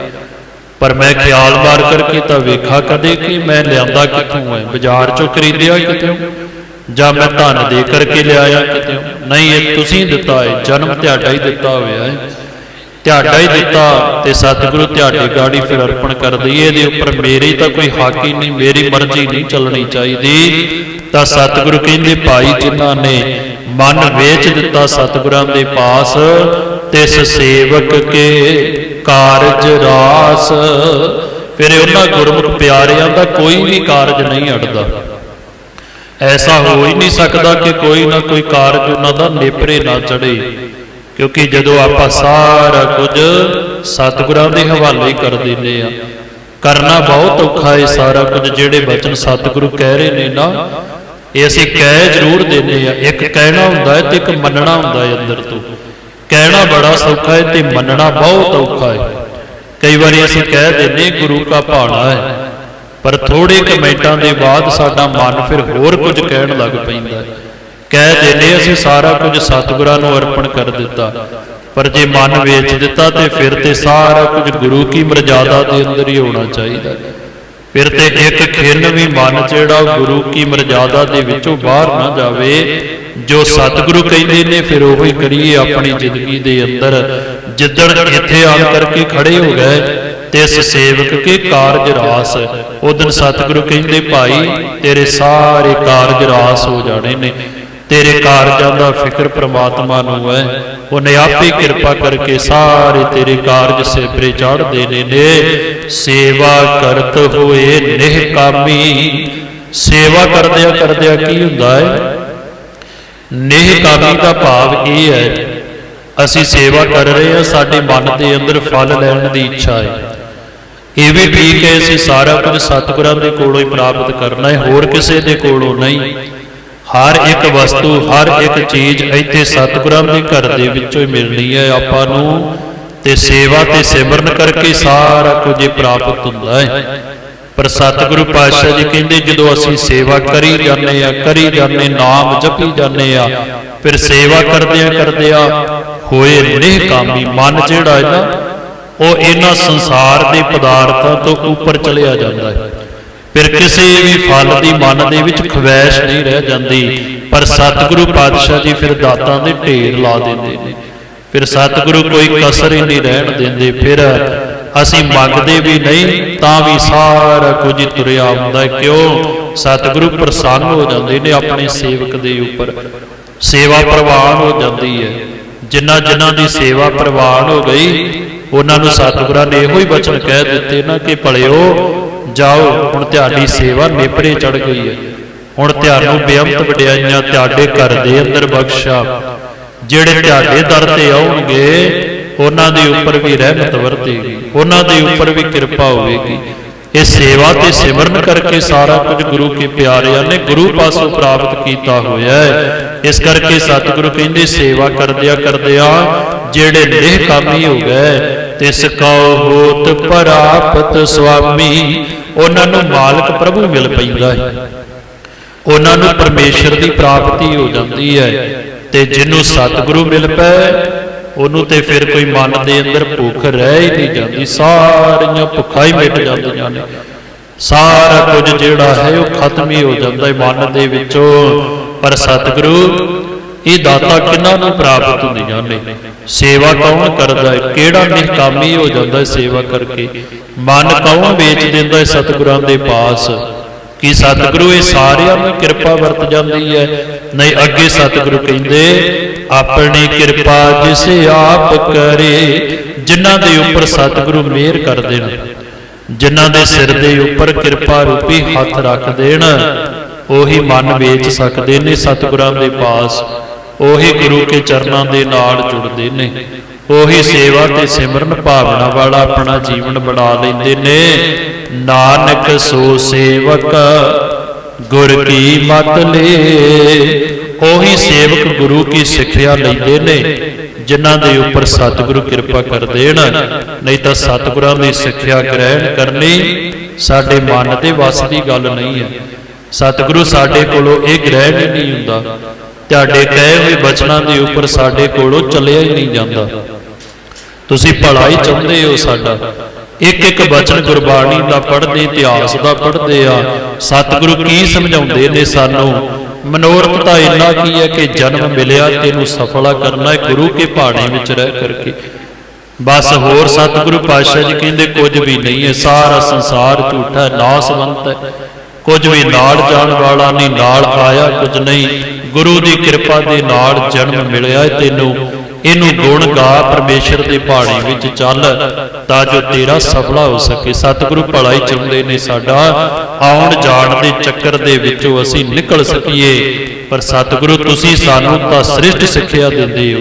ਪਰ ਮੈਂ ਖਿਆਲ ਮਾਰ ਕਰਕੇ ਤਾਂ ਵੇਖਾ ਕਦੇ ਕਿ ਮੈਂ ਲਿਆਂਦਾ ਕਿੱਥੋਂ ਹੈ? ਬਾਜ਼ਾਰ ਚੋਂ ਖਰੀਦਿਆ ਕਿਤੋਂ ਜਾਂ ਮੈਂ ਧਨ ਦੇ ਕਰਕੇ ਲਿਆਇਆ ਕਿਤੋਂ ਨਹੀਂ, ਇਹ ਤੁਸੀਂ ਦਿੱਤਾ ਹੈ, ਜਨਮ ਤੁਹਾਡਾ ਹੀ ਦਿੱਤਾ ਹੋਇਆ ਹੈ। ਤੁਹਾਡਾ ਹੀ ਦਿੱਤਾ ਤੇ ਸਤਿਗੁਰੂ ਤੁਹਾਡੇ ਗਾੜੀ ਫਿਰ ਅਰਪਣ ਕਰ ਦਈਏ। ਇਹਦੇ ਉੱਪਰ ਮੇਰੀ ਤਾਂ ਕੋਈ ਹੱਕ ਹੀ ਨਹੀਂ, ਮੇਰੀ ਮਰਜ਼ੀ ਨਹੀਂ ਚੱਲਣੀ ਚਾਹੀਦੀ। ਤਾਂ ਸਤਿਗੁਰੂ ਕਹਿੰਦੇ, ਭਾਈ, ਜਿਨ੍ਹਾਂ ਨੇ ਮਨ ਵੇਚ ਦਿੱਤਾ ਸਤਿਗੁਰਾਂ ਦੇ ਪਾਸ, ਤਿਸ ਸੇਵਕ ਕੇ ਕਾਰਜ ਰਾਸ। ਫਿਰ ਉਹਨਾਂ ਗੁਰਮੁਖ ਪਿਆਰਿਆਂ ਦਾ ਕੋਈ ਵੀ ਕਾਰਜ ਨਹੀਂ ਅੜਦਾ। ਐਸਾ ਹੋ ਹੀ ਨਹੀਂ ਸਕਦਾ ਕਿ ਕੋਈ ਨਾ ਕੋਈ ਕਾਰਜ ਉਹਨਾਂ ਦਾ ਨੇਪਰੇ ਨਾ ਚੜੇ ਕਿਉਂਕਿ ਜਦੋਂ ਆਪਾਂ ਸਾਰਾ ਕੁਝ ਸਤਿਗੁਰਾਂ ਦੇ ਹਵਾਲੇ ਕਰ ਦਿੰਦੇ ਆ, ਕਰਨਾ ਬਹੁਤ ਔਖਾ ਹੈ ਸਾਰਾ ਕੁਝ, ਜਿਹੜੇ ਬਚਨ ਸਤਿਗੁਰੂ ਕਹਿ ਰਹੇ ਨੇ ਨਾ, ਇਹ ਅਸੀਂ ਕਹਿ ਜ਼ਰੂਰ ਦਿੰਦੇ ਆ, ਇੱਕ ਕਹਿਣਾ ਹੁੰਦਾ ਹੈ ਤੇ ਇੱਕ ਮੰਨਣਾ ਹੁੰਦਾ ਹੈ ਅੰਦਰ ਤੋਂ ਕਹਿਣਾ ਬੜਾ ਸੌਖਾ ਹੈ ਤੇ ਮੰਨਣਾ ਬਹੁਤ ਔਖਾ ਹੈ ਕਈ ਵਾਰੀ ਅਸੀਂ ਕਹਿ ਦਿੰਦੇ ਗੁਰੂ ਕਾ ਭਾਣਾ ਹੈ ਪਰ ਥੋੜੇ ਕੁ ਮਿੰਟਾਂ ਦੇ ਬਾਅਦ ਸਾਡਾ ਮਨ ਫਿਰ ਹੋਰ ਕੁਝ ਕਹਿਣ ਲੱਗ ਪੈਂਦਾ ਹੈ। ਕਹਿ ਦਿੰਦੇ ਅਸੀਂ ਸਾਰਾ ਕੁਝ ਸਤਿਗੁਰਾਂ ਨੂੰ ਅਰਪਣ ਕਰ ਦਿੱਤਾ। ਪਰ ਜੇ ਮਨ ਵੇਚ ਦਿੱਤਾ ਤੇ ਫਿਰ ਤੇ ਸਾਰਾ ਕੁਝ ਗੁਰੂ ਕੀ ਮਰਜ਼ਾਦਾ ਦੇ ਅੰਦਰ ਹੀ ਹੋਣਾ ਚਾਹੀਦਾ। ਫਿਰ ਤੇ ਇੱਕ ਖਿੰਨ ਵੀ ਮਨ ਜਿਹੜਾ ਗੁਰੂ ਕੀ ਮਰਜ਼ਾਦਾ ਦੇ ਵਿੱਚੋਂ ਬਾਹਰ ਨਾ ਜਾਵੇ, ਜੋ ਸਤਿਗੁਰੂ ਕਹਿੰਦੇ ਨੇ, ਫਿਰ ਉਹੀ ਕਰੀਏ ਆਪਣੀ ਜ਼ਿੰਦਗੀ ਦੇ ਅੰਦਰ। ਜਿੱਦਣ ਇੱਥੇ ਆਣ ਕਰਕੇ ਖੜੇ ਹੋ ਗਏ ਤੇ ਸੇਵਕ ਕੇ ਕਾਰਜ ਰਾਸ ਉਦਨ ਸਤਿਗੁਰੂ ਕਹਿੰਦੇ, ਭਾਈ, ਤੇਰੇ ਸਾਰੇ ਕਾਰਜ ਰਾਸ ਹੋ ਜਾਣੇ ਨੇ। ਤੇਰੇ ਕਾਰਜਾਂ ਦਾ ਫਿਕਰ ਪ੍ਰਮਾਤਮਾ ਨੂੰ ਹੈ। ਉਹਨੇ ਆਪੇ ਕਿਰਪਾ ਕਰਕੇ ਸਾਰੇ ਤੇਰੇ ਕਾਰਜ ਸੇਬਰੇ ਚਾੜਦੇ ਨੇ ਨੇ। ਸੇਵਾ ਕਰਤ ਹੋਏ ਨਿਹਕਾਮੀ ਸੇਵਾ ਕਰਦਿਆਂ ਕਰਦਿਆਂ ਕੀ ਹੁੰਦਾ ਹੈ? ਨਿਹਕਾਮੀ ਦਾ ਭਾਵ ਇਹ ਹੈ, ਅਸੀਂ ਸੇਵਾ ਕਰ ਰਹੇ ਹਾਂ, ਸਾਡੇ ਮਨ ਦੇ ਅੰਦਰ ਫਲ ਲੈਣ ਦੀ ਇੱਛਾ ਹੈ। ਇਹ ਵੀ ਠੀਕ ਹੈ, ਅਸੀਂ ਸਾਰਾ ਕੁਝ ਸਤਿਗੁਰਾਂ ਦੇ ਕੋਲੋਂ ਹੀ ਪ੍ਰਾਪਤ ਕਰਨਾ ਹੈ, ਹੋਰ ਕਿਸੇ ਦੇ ਕੋਲੋਂ ਨਹੀਂ। ਹਰ ਇੱਕ ਵਸਤੂ, ਹਰ ਇੱਕ ਚੀਜ਼ ਇੱਥੇ ਸਤਿਗੁਰਾਂ ਦੇ ਘਰ ਦੇ ਵਿੱਚੋਂ ਹੀ ਮਿਲਣੀ ਹੈ। ਆਪਾਂ ਨੂੰ ਤੇ ਸੇਵਾ ਤੇ ਸਿਮਰਨ ਕਰਕੇ ਸਾਰਾ ਕੁਝ ਪ੍ਰਾਪਤ ਹੁੰਦਾ ਹੈ। ਪਰ ਸਤਿਗੁਰੂ ਪਾਤਸ਼ਾਹ ਜੀ ਕਹਿੰਦੇ, ਜਦੋਂ ਅਸੀਂ ਸੇਵਾ ਕਰੀ ਜਾਂਦੇ ਆ ਕਰੀ ਜਾਂਦੇ, ਨਾਮ ਜਪੀ ਜਾਂਦੇ ਆ ਫਿਰ ਸੇਵਾ ਕਰਦਿਆਂ ਕਰਦਿਆਂ ਹੋਏ ਨਿਹਕਾਮੀ ਮਨ ਜਿਹੜਾ ਹੈ ਨਾ, ਉਹ ਇਹਨਾਂ ਸੰਸਾਰ ਦੇ ਪਦਾਰਥਾਂ ਤੋਂ ਉੱਪਰ ਚਲਿਆ ਜਾਂਦਾ ਹੈ। ਫਿਰ ਕਿਸੇ ਵੀ ਫਲ ਦੀ ਮਨ ਦੇ ਵਿੱਚ ਖਵੈਸ਼ ਨਹੀਂ ਰਹਿ ਜਾਂਦੀ, ਪਰ ਸਤਿਗੁਰੂ ਪਾਤਸ਼ਾਹ ਜੀ ਫਿਰ ਦਾਤਾਂ ਦੇ ਢੇਰ ਲਾ ਦਿੰਦੇ ਨੇ। ਫਿਰ ਸਤਿਗੁਰੂ ਕੋਈ ਕਸਰ ਹੀ ਨਹੀਂ ਰਹਿਣ ਦਿੰਦੇ, ਫਿਰ ਅਸੀਂ ਮੰਗਦੇ ਵੀ ਨਹੀਂ, ਤਾਂ ਵੀ ਸਾਰਾ ਕੁਝ ਹੀ ਤੁਰਿਆ ਆਉਂਦਾ ਕਿਉਂ? ਸਤਿਗੁਰੂ ਪ੍ਰਸੰਨ ਹੋ ਜਾਂਦੇ ਨੇ ਆਪਣੇ ਸੇਵਕ ਦੇ ਉੱਪਰ। ਸੇਵਾ ਪ੍ਰਵਾਨ ਹੋ ਜਾਂਦੀ ਹੈ। ਜਿਨ੍ਹਾਂ ਜਿਨ੍ਹਾਂ ਦੀ ਸੇਵਾ ਪ੍ਰਵਾਨ ਹੋ ਗਈ, ਉਹਨਾਂ ਨੂੰ ਸਤਿਗੁਰਾਂ ਨੇ ਇਹੋ ਹੀ ਬਚਨ ਕਹਿ ਦਿੱਤੇ ਨਾ ਕਿ ਭਲਿਓ ਜਾਓ, ਹੁਣ ਤੁਹਾਡੀ ਸੇਵਾ ਨੇਪਰੇ ਚੜ ਗਈ ਹੈ। ਹੁਣ ਤੁਹਾਨੂੰ ਬੇਅੰਤ ਵਡਿਆਈਆਂ ਤੁਹਾਡੇ ਘਰ ਦੇ ਅੰਦਰ ਬਖਸ਼ਾ। ਜਿਹੜੇ ਤੁਹਾਡੇ ਦਰ ਤੇ ਆਉਣਗੇ, ਉਹਨਾਂ ਦੇ ਉੱਪਰ ਵੀ ਰਹਿਮਤ ਵਰਤੇਗੀ, ਉਹਨਾਂ ਦੇ ਉੱਪਰ ਵੀ ਕਿਰਪਾ ਹੋਵੇਗੀ। ਇਹ ਸੇਵਾ ਤੇ ਸਿਮਰਨ ਕਰਕੇ ਸਾਰਾ ਕੁਝ ਗੁਰੂ ਕੇ ਪਿਆਰਿਆਂ ਨੇ ਗੁਰੂ ਪਾਸੋਂ ਪ੍ਰਾਪਤ ਕੀਤਾ ਹੋਇਆ ਹੈ। ਇਸ ਕਰਕੇ ਸਤਿਗੁਰੂ ਕਹਿੰਦੇ, ਸੇਵਾ ਕਰਦਿਆਂ ਕਰਦਿਆਂ ਜਿਹੜੇ ਨਿਹਕਾਮੀ ਹੋ ਗਏ ਤਿਸ ਕਉ ਹੋਤ ਪ੍ਰਾਪਤ ਸੁਆਮੀ, ਉਹਨਾਂ ਨੂੰ ਮਾਲਕ ਪ੍ਰਭੂ ਮਿਲ ਪੈਂਦਾ ਹੈ। ਉਹਨਾਂ ਨੂੰ ਪਰਮੇਸ਼ਰ ਦੀ ਪ੍ਰਾਪਤੀ ਹੋ ਜਾਂਦੀ ਹੈ ਤੇ ਜਿਹਨੂੰ ਸਤਿਗੁਰੂ ਮਿਲ ਪਏ ਉਹਨੂੰ ਤੇ ਫਿਰ ਕੋਈ ਮਨ ਦੇ ਅੰਦਰ ਭੁੱਖ ਰਹਿ ਹੀ ਨਹੀਂ ਜਾਂਦੀ। ਸਾਰੀਆਂ ਭੁੱਖਾਂ ਹੀ ਮਿਟ ਜਾਂਦੀਆਂ ਨੇ। ਸਾਰਾ ਕੁਝ ਜਿਹੜਾ ਹੈ ਉਹ ਖਤਮ ਹੀ ਹੋ ਜਾਂਦਾ ਹੈ ਮਨ ਦੇ ਵਿੱਚੋਂ। ਪਰ ਸਤਿਗੁਰੂ ਇਹ ਦਾਤਾ ਕਿਹਨਾਂ ਨੂੰ ਪ੍ਰਾਪਤ ਹੁੰਦੀਆਂ ਨੇ ਸੇਵਾ ਕੌਣ ਕਰਦਾ ਹੈ? ਕਿਹੜਾ ਨਿਹਕਾਮੀ ਹੋ ਜਾਂਦਾ ਹੈ ਸੇਵਾ ਕਰਕੇ? ਮਨ ਕੌਣ ਵੇਚ ਦਿੰਦਾ ਹੈ ਸਤਿਗੁਰਾਂ ਦੇ ਪਾਸ? ਕਿ ਸਤਿਗੁਰੂ ਇਹ ਸਾਰਿਆਂ ਨੂੰ ਕਿਰਪਾ ਵਰਤ ਜਾਂਦੀ ਹੈ? ਨਹੀਂ, ਅੱਗੇ ਸਤਿਗੁਰੂ ਕਹਿੰਦੇ, ਆਪਣੀ ਕਿਰਪਾ ਜਿਸ ਆਪ ਕਰੇ, ਜਿਨ੍ਹਾਂ ਦੇ ਉੱਪਰ ਸਤਿਗੁਰੂ ਮਿਹਰ ਕਰ ਦੇਣ, ਜਿਨ੍ਹਾਂ ਦੇ ਸਿਰ ਦੇ ਉੱਪਰ ਕਿਰਪਾ ਰੂਪੀ ਹੱਥ ਰੱਖ ਦੇਣ, ਉਹੀ ਮਨ ਵੇਚ ਸਕਦੇ ਨੇ ਸਤਿਗੁਰਾਂ ਦੇ ਪਾਸ। ਉਹੀ ਗੁਰੂ ਕੇ ਚਰਨਾਂ ਦੇ ਨਾਲ ਜੁੜਦੇ ਨੇ। ਉਹੀ ਸੇਵਾ ਤੇ ਸਿਮਰਨ ਭਾਵਨਾ ਵਾਲਾ ਆਪਣਾ ਜੀਵਨ ਬਣਾ ਲੈਂਦੇ ਨੇ। ਨਾਨਕ ਸੋ ਸੇਵਕ, ਗੁਰ ਕੀ ਮਤ ਲੇ। ਉਹੀ ਸੇਵਕ ਗੁਰੂ ਕੀ ਸਿੱਖਿਆ ਲੈਂਦੇ ਨੇ, ਜਿਨ੍ਹਾਂ ਦੇ ਉੱਪਰ ਸਤਿਗੁਰੂ ਕਿਰਪਾ ਕਰ ਦੇਣ। ਨਹੀਂ ਤਾਂ ਸਤਿਗੁਰਾਂ ਦੀ ਸਿੱਖਿਆ ਗ੍ਰਹਿਣ ਕਰਨੀ ਸਾਡੇ ਮਨ ਦੇ ਵੱਸ ਦੀ ਗੱਲ ਨਹੀਂ ਹੈ। ਸਤਿਗੁਰੂ ਸਾਡੇ ਕੋਲੋਂ ਇਹ ਗ੍ਰਹਿਣ ਹੀ ਨਹੀਂ ਹੁੰਦਾ। ਤੁਹਾਡੇ ਕਹੇ ਹੋਏ ਬਚਨਾਂ ਦੇ ਉੱਪਰ ਸਾਡੇ ਕੋਲੋਂ ਚੱਲਿਆ ਹੀ ਨਹੀਂ ਜਾਂਦਾ। ਤੁਸੀਂ ਭਲਾ ਹੀ ਚਾਹੁੰਦੇ ਹੋ ਸਾਡਾ। ਇੱਕ ਇੱਕ ਬਚਨ ਗੁਰਬਾਣੀ ਦਾ ਪੜ੍ਹਦੇ ਇਤਿਹਾਸ ਦਾ ਪੜ੍ਹਦੇ ਆ। ਸਤਿਗੁਰੂ ਕੀ ਸਮਝਾਉਂਦੇ ਨੇ ਸਾਨੂੰ? ਮਨੋਰਥ ਤਾਂ ਇੰਨਾ ਕੀ ਹੈ ਕਿ ਜਨਮ ਮਿਲਿਆ ਤੈਨੂੰ ਸਫਲਾ ਕਰਨਾ ਹੈ ਗੁਰੂ ਕੇ ਪਹਾੜੇ ਵਿੱਚ ਰਹਿ ਕਰਕੇ। ਬਸ ਹੋਰ ਸਤਿਗੁਰੂ ਪਾਤਸ਼ਾਹ ਜੀ ਕਹਿੰਦੇ ਕੁਝ ਵੀ ਨਹੀਂ ਹੈ ਸਾਰਾ ਸੰਸਾਰ ਝੂਠਾ ਹੈ ਨਾਸਵੰਤ ਹੈ। ਕੁਝ ਵੀ ਨਾਲ ਜਾਣ ਵਾਲਾ ਨਹੀਂ ਨਾਲ ਆਇਆ ਕੁਝ ਨਹੀਂ। ਗੁਰੂ ਦੀ ਕਿਰਪਾ ਦੇ ਨਾਲ ਜਨਮ ਮਿਲਿਆ ਤੈਨੂੰ। ਇਹਨੂੰ ਗੁਣ ਗਾ ਪਰਮੇਸ਼ਰ ਦੇ ਪਹਾੜੀ ਵਿੱਚ ਚੱਲ, ਤਾਂ ਜੋ ਤੇਰਾ ਸਫਲਾ ਹੋ ਸਕੇ। ਸਤਿਗੁਰੂ ਭਲਾ ਹੀ ਚਾਹੁੰਦੇ ਨੇ ਸਾਡਾ। ਆਉਣ ਜਾਣ ਦੇ ਚੱਕਰ ਦੇ ਵਿੱਚੋਂ ਅਸੀਂ ਨਿਕਲ ਸਕੀਏ। ਪਰ ਸਤਿਗੁਰੂ, ਤੁਸੀਂ ਸਾਨੂੰ ਤਾਂ ਸ੍ਰਿਸ਼ਟ ਸਿੱਖਿਆ ਦਿੰਦੇ ਹੋ।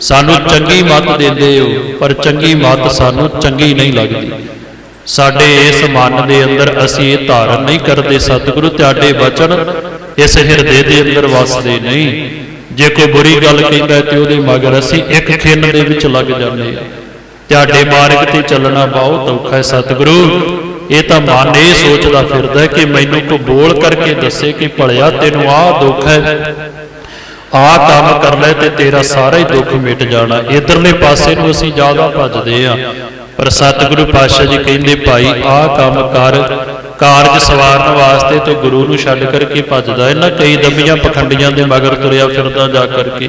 ਸਾਨੂੰ ਚੰਗੀ ਮੱਤ ਦਿੰਦੇ ਹੋ, ਪਰ ਚੰਗੀ ਮੱਤ ਸਾਨੂੰ ਚੰਗੀ ਨਹੀਂ ਲੱਗਦੀ। ਸਾਡੇ ਇਸ ਮਨ ਦੇ ਅੰਦਰ ਅਸੀਂ ਇਹ ਧਾਰਨ ਨਹੀਂ ਕਰਦੇ। ਸਤਿਗੁਰੂ, ਤੁਹਾਡੇ ਬਚਨ ਇਸ ਹਿਰਦੇ ਦੇ ਅੰਦਰ ਵਸਦੇ ਨਹੀਂ। ਜੇ ਕੋਈ ਬੁਰੀ ਗੱਲ ਕਹਿੰਦਾ ਤੇ ਉਹਦੇ ਮਗਰ ਅਸੀਂ ਇੱਕ ਖਿੰਨ ਦੇ ਵਿੱਚ ਲੱਗ ਜਾਂਦੇ ਹਾਂ। ਤੁਹਾਡੇ ਮਾਰਗ ਤੇ ਚੱਲਣਾ ਬਹੁਤ ਔਖਾ ਹੈ ਸਤਿਗੁਰੂ। ਇਹ ਤਾਂ ਮਨ ਇਹ ਸੋਚਦਾ ਫਿਰਦਾ ਕਿ ਮੈਨੂੰ ਕੋ ਬੋਲ ਕਰਕੇ ਦੱਸੇ ਕਿ ਭਲਿਆ ਤੈਨੂੰ ਆਹ ਦੁੱਖ ਹੈ। ਆਹ ਕੰਮ ਕਰ ਲੈ ਤੇ ਤੇਰਾ ਸਾਰਾ ਹੀ ਦੁੱਖ ਮਿਟ ਜਾਣਾ। ਇਧਰਲੇ ਪਾਸੇ ਨੂੰ ਅਸੀਂ ਜ਼ਿਆਦਾ ਭੱਜਦੇ ਆ ਪਰ ਸਤਿਗੁਰੂ ਪਾਤਸ਼ਾਹ ਜੀ ਕਹਿੰਦੇ, ਭਾਈ, ਆਹ ਕੰਮ ਕਰ। ਕਾਰਜ ਸਵਾਰਨ ਵਾਸਤੇ ਤੇ ਗੁਰੂ ਨੂੰ ਛੱਡ ਕਰਕੇ ਭੱਜਦਾ। ਇਹਨਾਂ ਕਈ ਦੰਬੀਆਂ ਪਖੰਡੀਆਂ ਦੇ ਮਗਰ ਤੁਰਿਆ ਫਿਰਦਾ ਜਾ ਕਰਕੇ।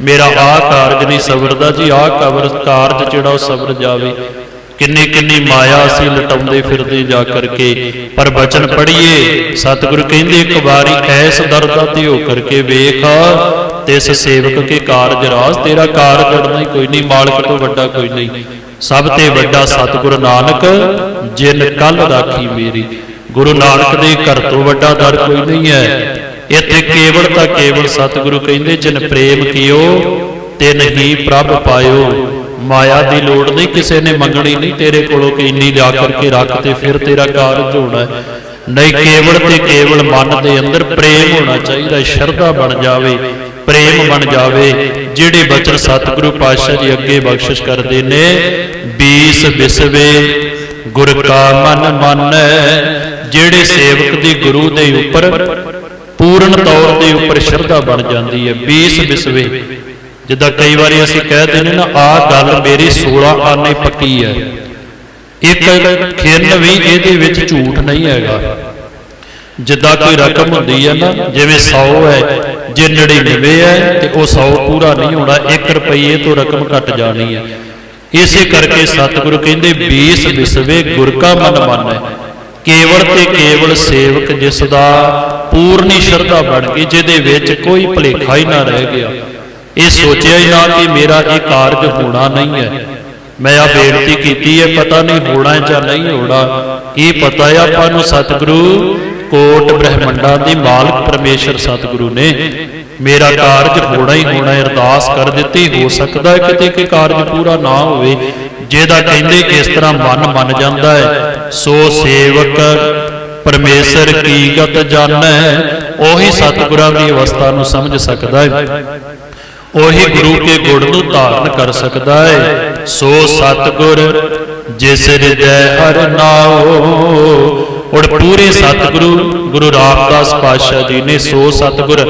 ਮੇਰਾ ਆਹ ਕਾਰਜ ਨਹੀਂ ਸਬਰਦਾ ਜੀ, ਆਹ ਕਬਰ ਕਾਰਜ ਜਿਹੜਾ ਉਹ ਸਬਰ ਜਾਵੇ। ਕਿੰਨੀ ਕਿੰਨੀ ਮਾਇਆ ਅਸੀਂ ਲਟਾਉਂਦੇ ਫਿਰਦੇ ਜਾ ਕਰਕੇ। ਪਰ ਬਚਨ ਪੜ੍ਹੀਏ, ਸਤਿਗੁਰੂ ਕਹਿੰਦੇ, ਇੱਕ ਵਾਰੀ ਐਸ ਦਰਦਾ ਤੇ ਹੋ ਕਰਕੇ ਵੇਖ, ਤਿਸ ਸੇਵਕ ਕੇ ਕਾਰਜ ਰਾਸ। ਤੇਰਾ ਕਾਰਜ ਜੜਨਾ ਕੋਈ ਨਹੀਂ, ਮਾਲਕ ਤੋਂ ਵੱਡਾ ਕੋਈ ਨਹੀਂ। ਸਭ ਤੇ ਵੱਡਾ ਸਤਿਗੁਰੂ ਨਾਨਕ ਜਿਨ ਕੱਲ ਰਾਖੀ ਮੇਰੀ ਗੁਰੂ ਨਾਨਕ ਦੇ ਘਰ ਤੋਂ ਵੱਡਾ ਦਰ ਕੋਈ ਨਹੀਂ ਹੈ। ਇੱਥੇ ਕੇਵਲ ਤਾਂ ਕੇਵਲ ਸਤਿਗੁਰੂ ਕਹਿੰਦੇ ਜਿਨ ਪ੍ਰੇਮ ਕੀਓ ਤਿਨ ਹੀ ਪ੍ਰਭ ਪਾਇਓ। ਮਾਇਆ ਦੀ ਲੋੜ ਨਹੀਂ ਕਿਸੇ ਨੇ ਮੰਗਣੀ ਨਹੀਂ ਤੇਰੇ ਕੋਲੋਂ ਕਿ ਇੰਨੀ ਲਿਆ ਕਰਕੇ ਰੱਖ ਤੇ ਫਿਰ ਤੇਰਾ ਕਾਰਜ ਹੋਣਾ ਨਹੀਂ ਕੇਵਲ ਤੇ ਕੇਵਲ ਮਨ ਦੇ ਅੰਦਰ ਪ੍ਰੇਮ ਹੋਣਾ ਚਾਹੀਦਾ ਸ਼ਰਧਾ ਬਣ ਜਾਵੇ। ਪ੍ਰੇਮ ਬਣ ਜਾਵੇ, ਜਿਹੜੇ ਬਚਨ ਸਤਿਗੁਰੂ ਪਾਤਸ਼ਾਹ ਜੀ ਅੱਗੇ ਬਖਸ਼ਿਸ਼ ਕਰਦੇ ਨੇ 20 ਬਿਸਵੇ, ਗੁਰ ਕਾ ਮਨ ਮੰਨੈ, ਜਿਹੜੇ ਸੇਵਕ ਦੀ ਗੁਰੂ ਦੇ ਉੱਪਰ ਪੂਰਨ ਤੌਰ ਦੇ ਉੱਪਰ ਸ਼ਰਧਾ ਬਣ ਜਾਂਦੀ ਹੈ 20 ਬਿਸਵੇ। ਜਿੱਦਾਂ ਕਈ ਵਾਰੀ ਅਸੀਂ ਕਹਿ ਦਿੰਦੇ ਨਾ ਆਹ ਗੱਲ ਮੇਰੀ 16 ਆਨੇ ਪੱਕੀ ਹੈ। ਇੱਕ ਖਿਰਨ ਵੀ ਇਹਦੇ ਵਿੱਚ ਝੂਠ ਨਹੀਂ ਹੈਗਾ। ਜਿੱਦਾਂ ਕੋਈ ਰਕਮ ਹੁੰਦੀ ਹੈ ਨਾ, ਜਿਵੇਂ 100 ਹੈ, ਜੇ 99 ਹੈ, ਤੇ ਉਹ 100 ਪੂਰਾ ਨਹੀਂ ਹੋਣਾ 1 ਰੁਪਏ ਤੋਂ ਰਕਮ ਘਟ ਜਾਣੀ ਹੈ ਇਸੇ ਕਰਕੇ ਸਤਿਗੁਰੂ ਕਹਿੰਦੇ 20 ਵਿਸਵੇ ਗੁਰ ਕਾ ਮਨ ਮੰਨੈ। ਕੇਵਲ ਤੇ ਕੇਵਲ ਸੇਵਕ ਜਿਸ ਦਾ ਪੂਰਨੀ ਸ਼ਰਧਾ ਬਣ ਗਈ, ਜਿਹਦੇ ਵਿੱਚ ਕੋਈ ਭਲੇਖਾ ਹੀ ਨਾ ਰਹਿ ਗਿਆ। ਇਹ ਸੋਚਿਆ ਹੀ ਨਾ ਕਿ ਮੇਰਾ ਇਹ ਕਾਰਜ ਹੋਣਾ ਨਹੀਂ ਹੈ। ਮੈਂ ਆ ਬੇਨਤੀ ਕੀਤੀ ਹੈ, ਪਤਾ ਨਹੀਂ ਹੋਣਾ ਜਾਂ ਨਹੀਂ ਹੋਣਾ। ਇਹ ਪਤਾ ਹੈ ਆਪਾਂ ਨੂੰ ਸਤਿਗੁਰੂ ਕੋਟ ਬ੍ਰਹਮੰਡਾਂ ਦੇ ਮਾਲਕ ਪਰਮੇਸ਼ਰ ਸਤਿਗੁਰੂ ਨੇ। ਮੇਰਾ ਕਾਰਜ ਹੋਣਾ ਹੀ ਹੋਣਾ ਅਰਦਾਸ ਕਰ ਦਿੱਤੀ, ਹੋ ਸਕਦਾ ਹੈ ਕਿਤੇ ਕਿ ਕਾਰਜ ਪੂਰਾ ਨਾ ਹੋਵੇ, ਜਿਹਦਾ ਕਹਿੰਦੇ ਇਸ ਤਰ੍ਹਾਂ ਮਨ ਮੰਨ ਜਾਂਦਾ ਹੈ, ਸੋ ਸੇਵਕ ਪਰਮੇਸ਼ਰ ਕੀ ਗਤ ਜਾਣੈ, ਉਹੀ ਸਤਿਗੁਰਾਂ ਦੀ ਅਵਸਥਾ ਨੂੰ ਸਮਝ ਸਕਦਾ ਹੈ। ਉਹੀ ਗੁਰੂ ਕੇ ਗੁਣ ਨੂੰ ਧਾਰਨ ਕਰ ਸਕਦਾ ਹੈ। ਸੋ ਸਤਿਗੁਰ, ਜਿਸ ਹਿਰਦੈ ਹਰ ਨਾਉ ਔਰ ਪੂਰੇ ਸਤਿਗੁਰੂ ਗੁਰੂ ਰਾਮਦਾਸ ਪਾਤਸ਼ਾਹ ਜੀ ਨੇ ਸੋ ਸਤਿਗੁਰ,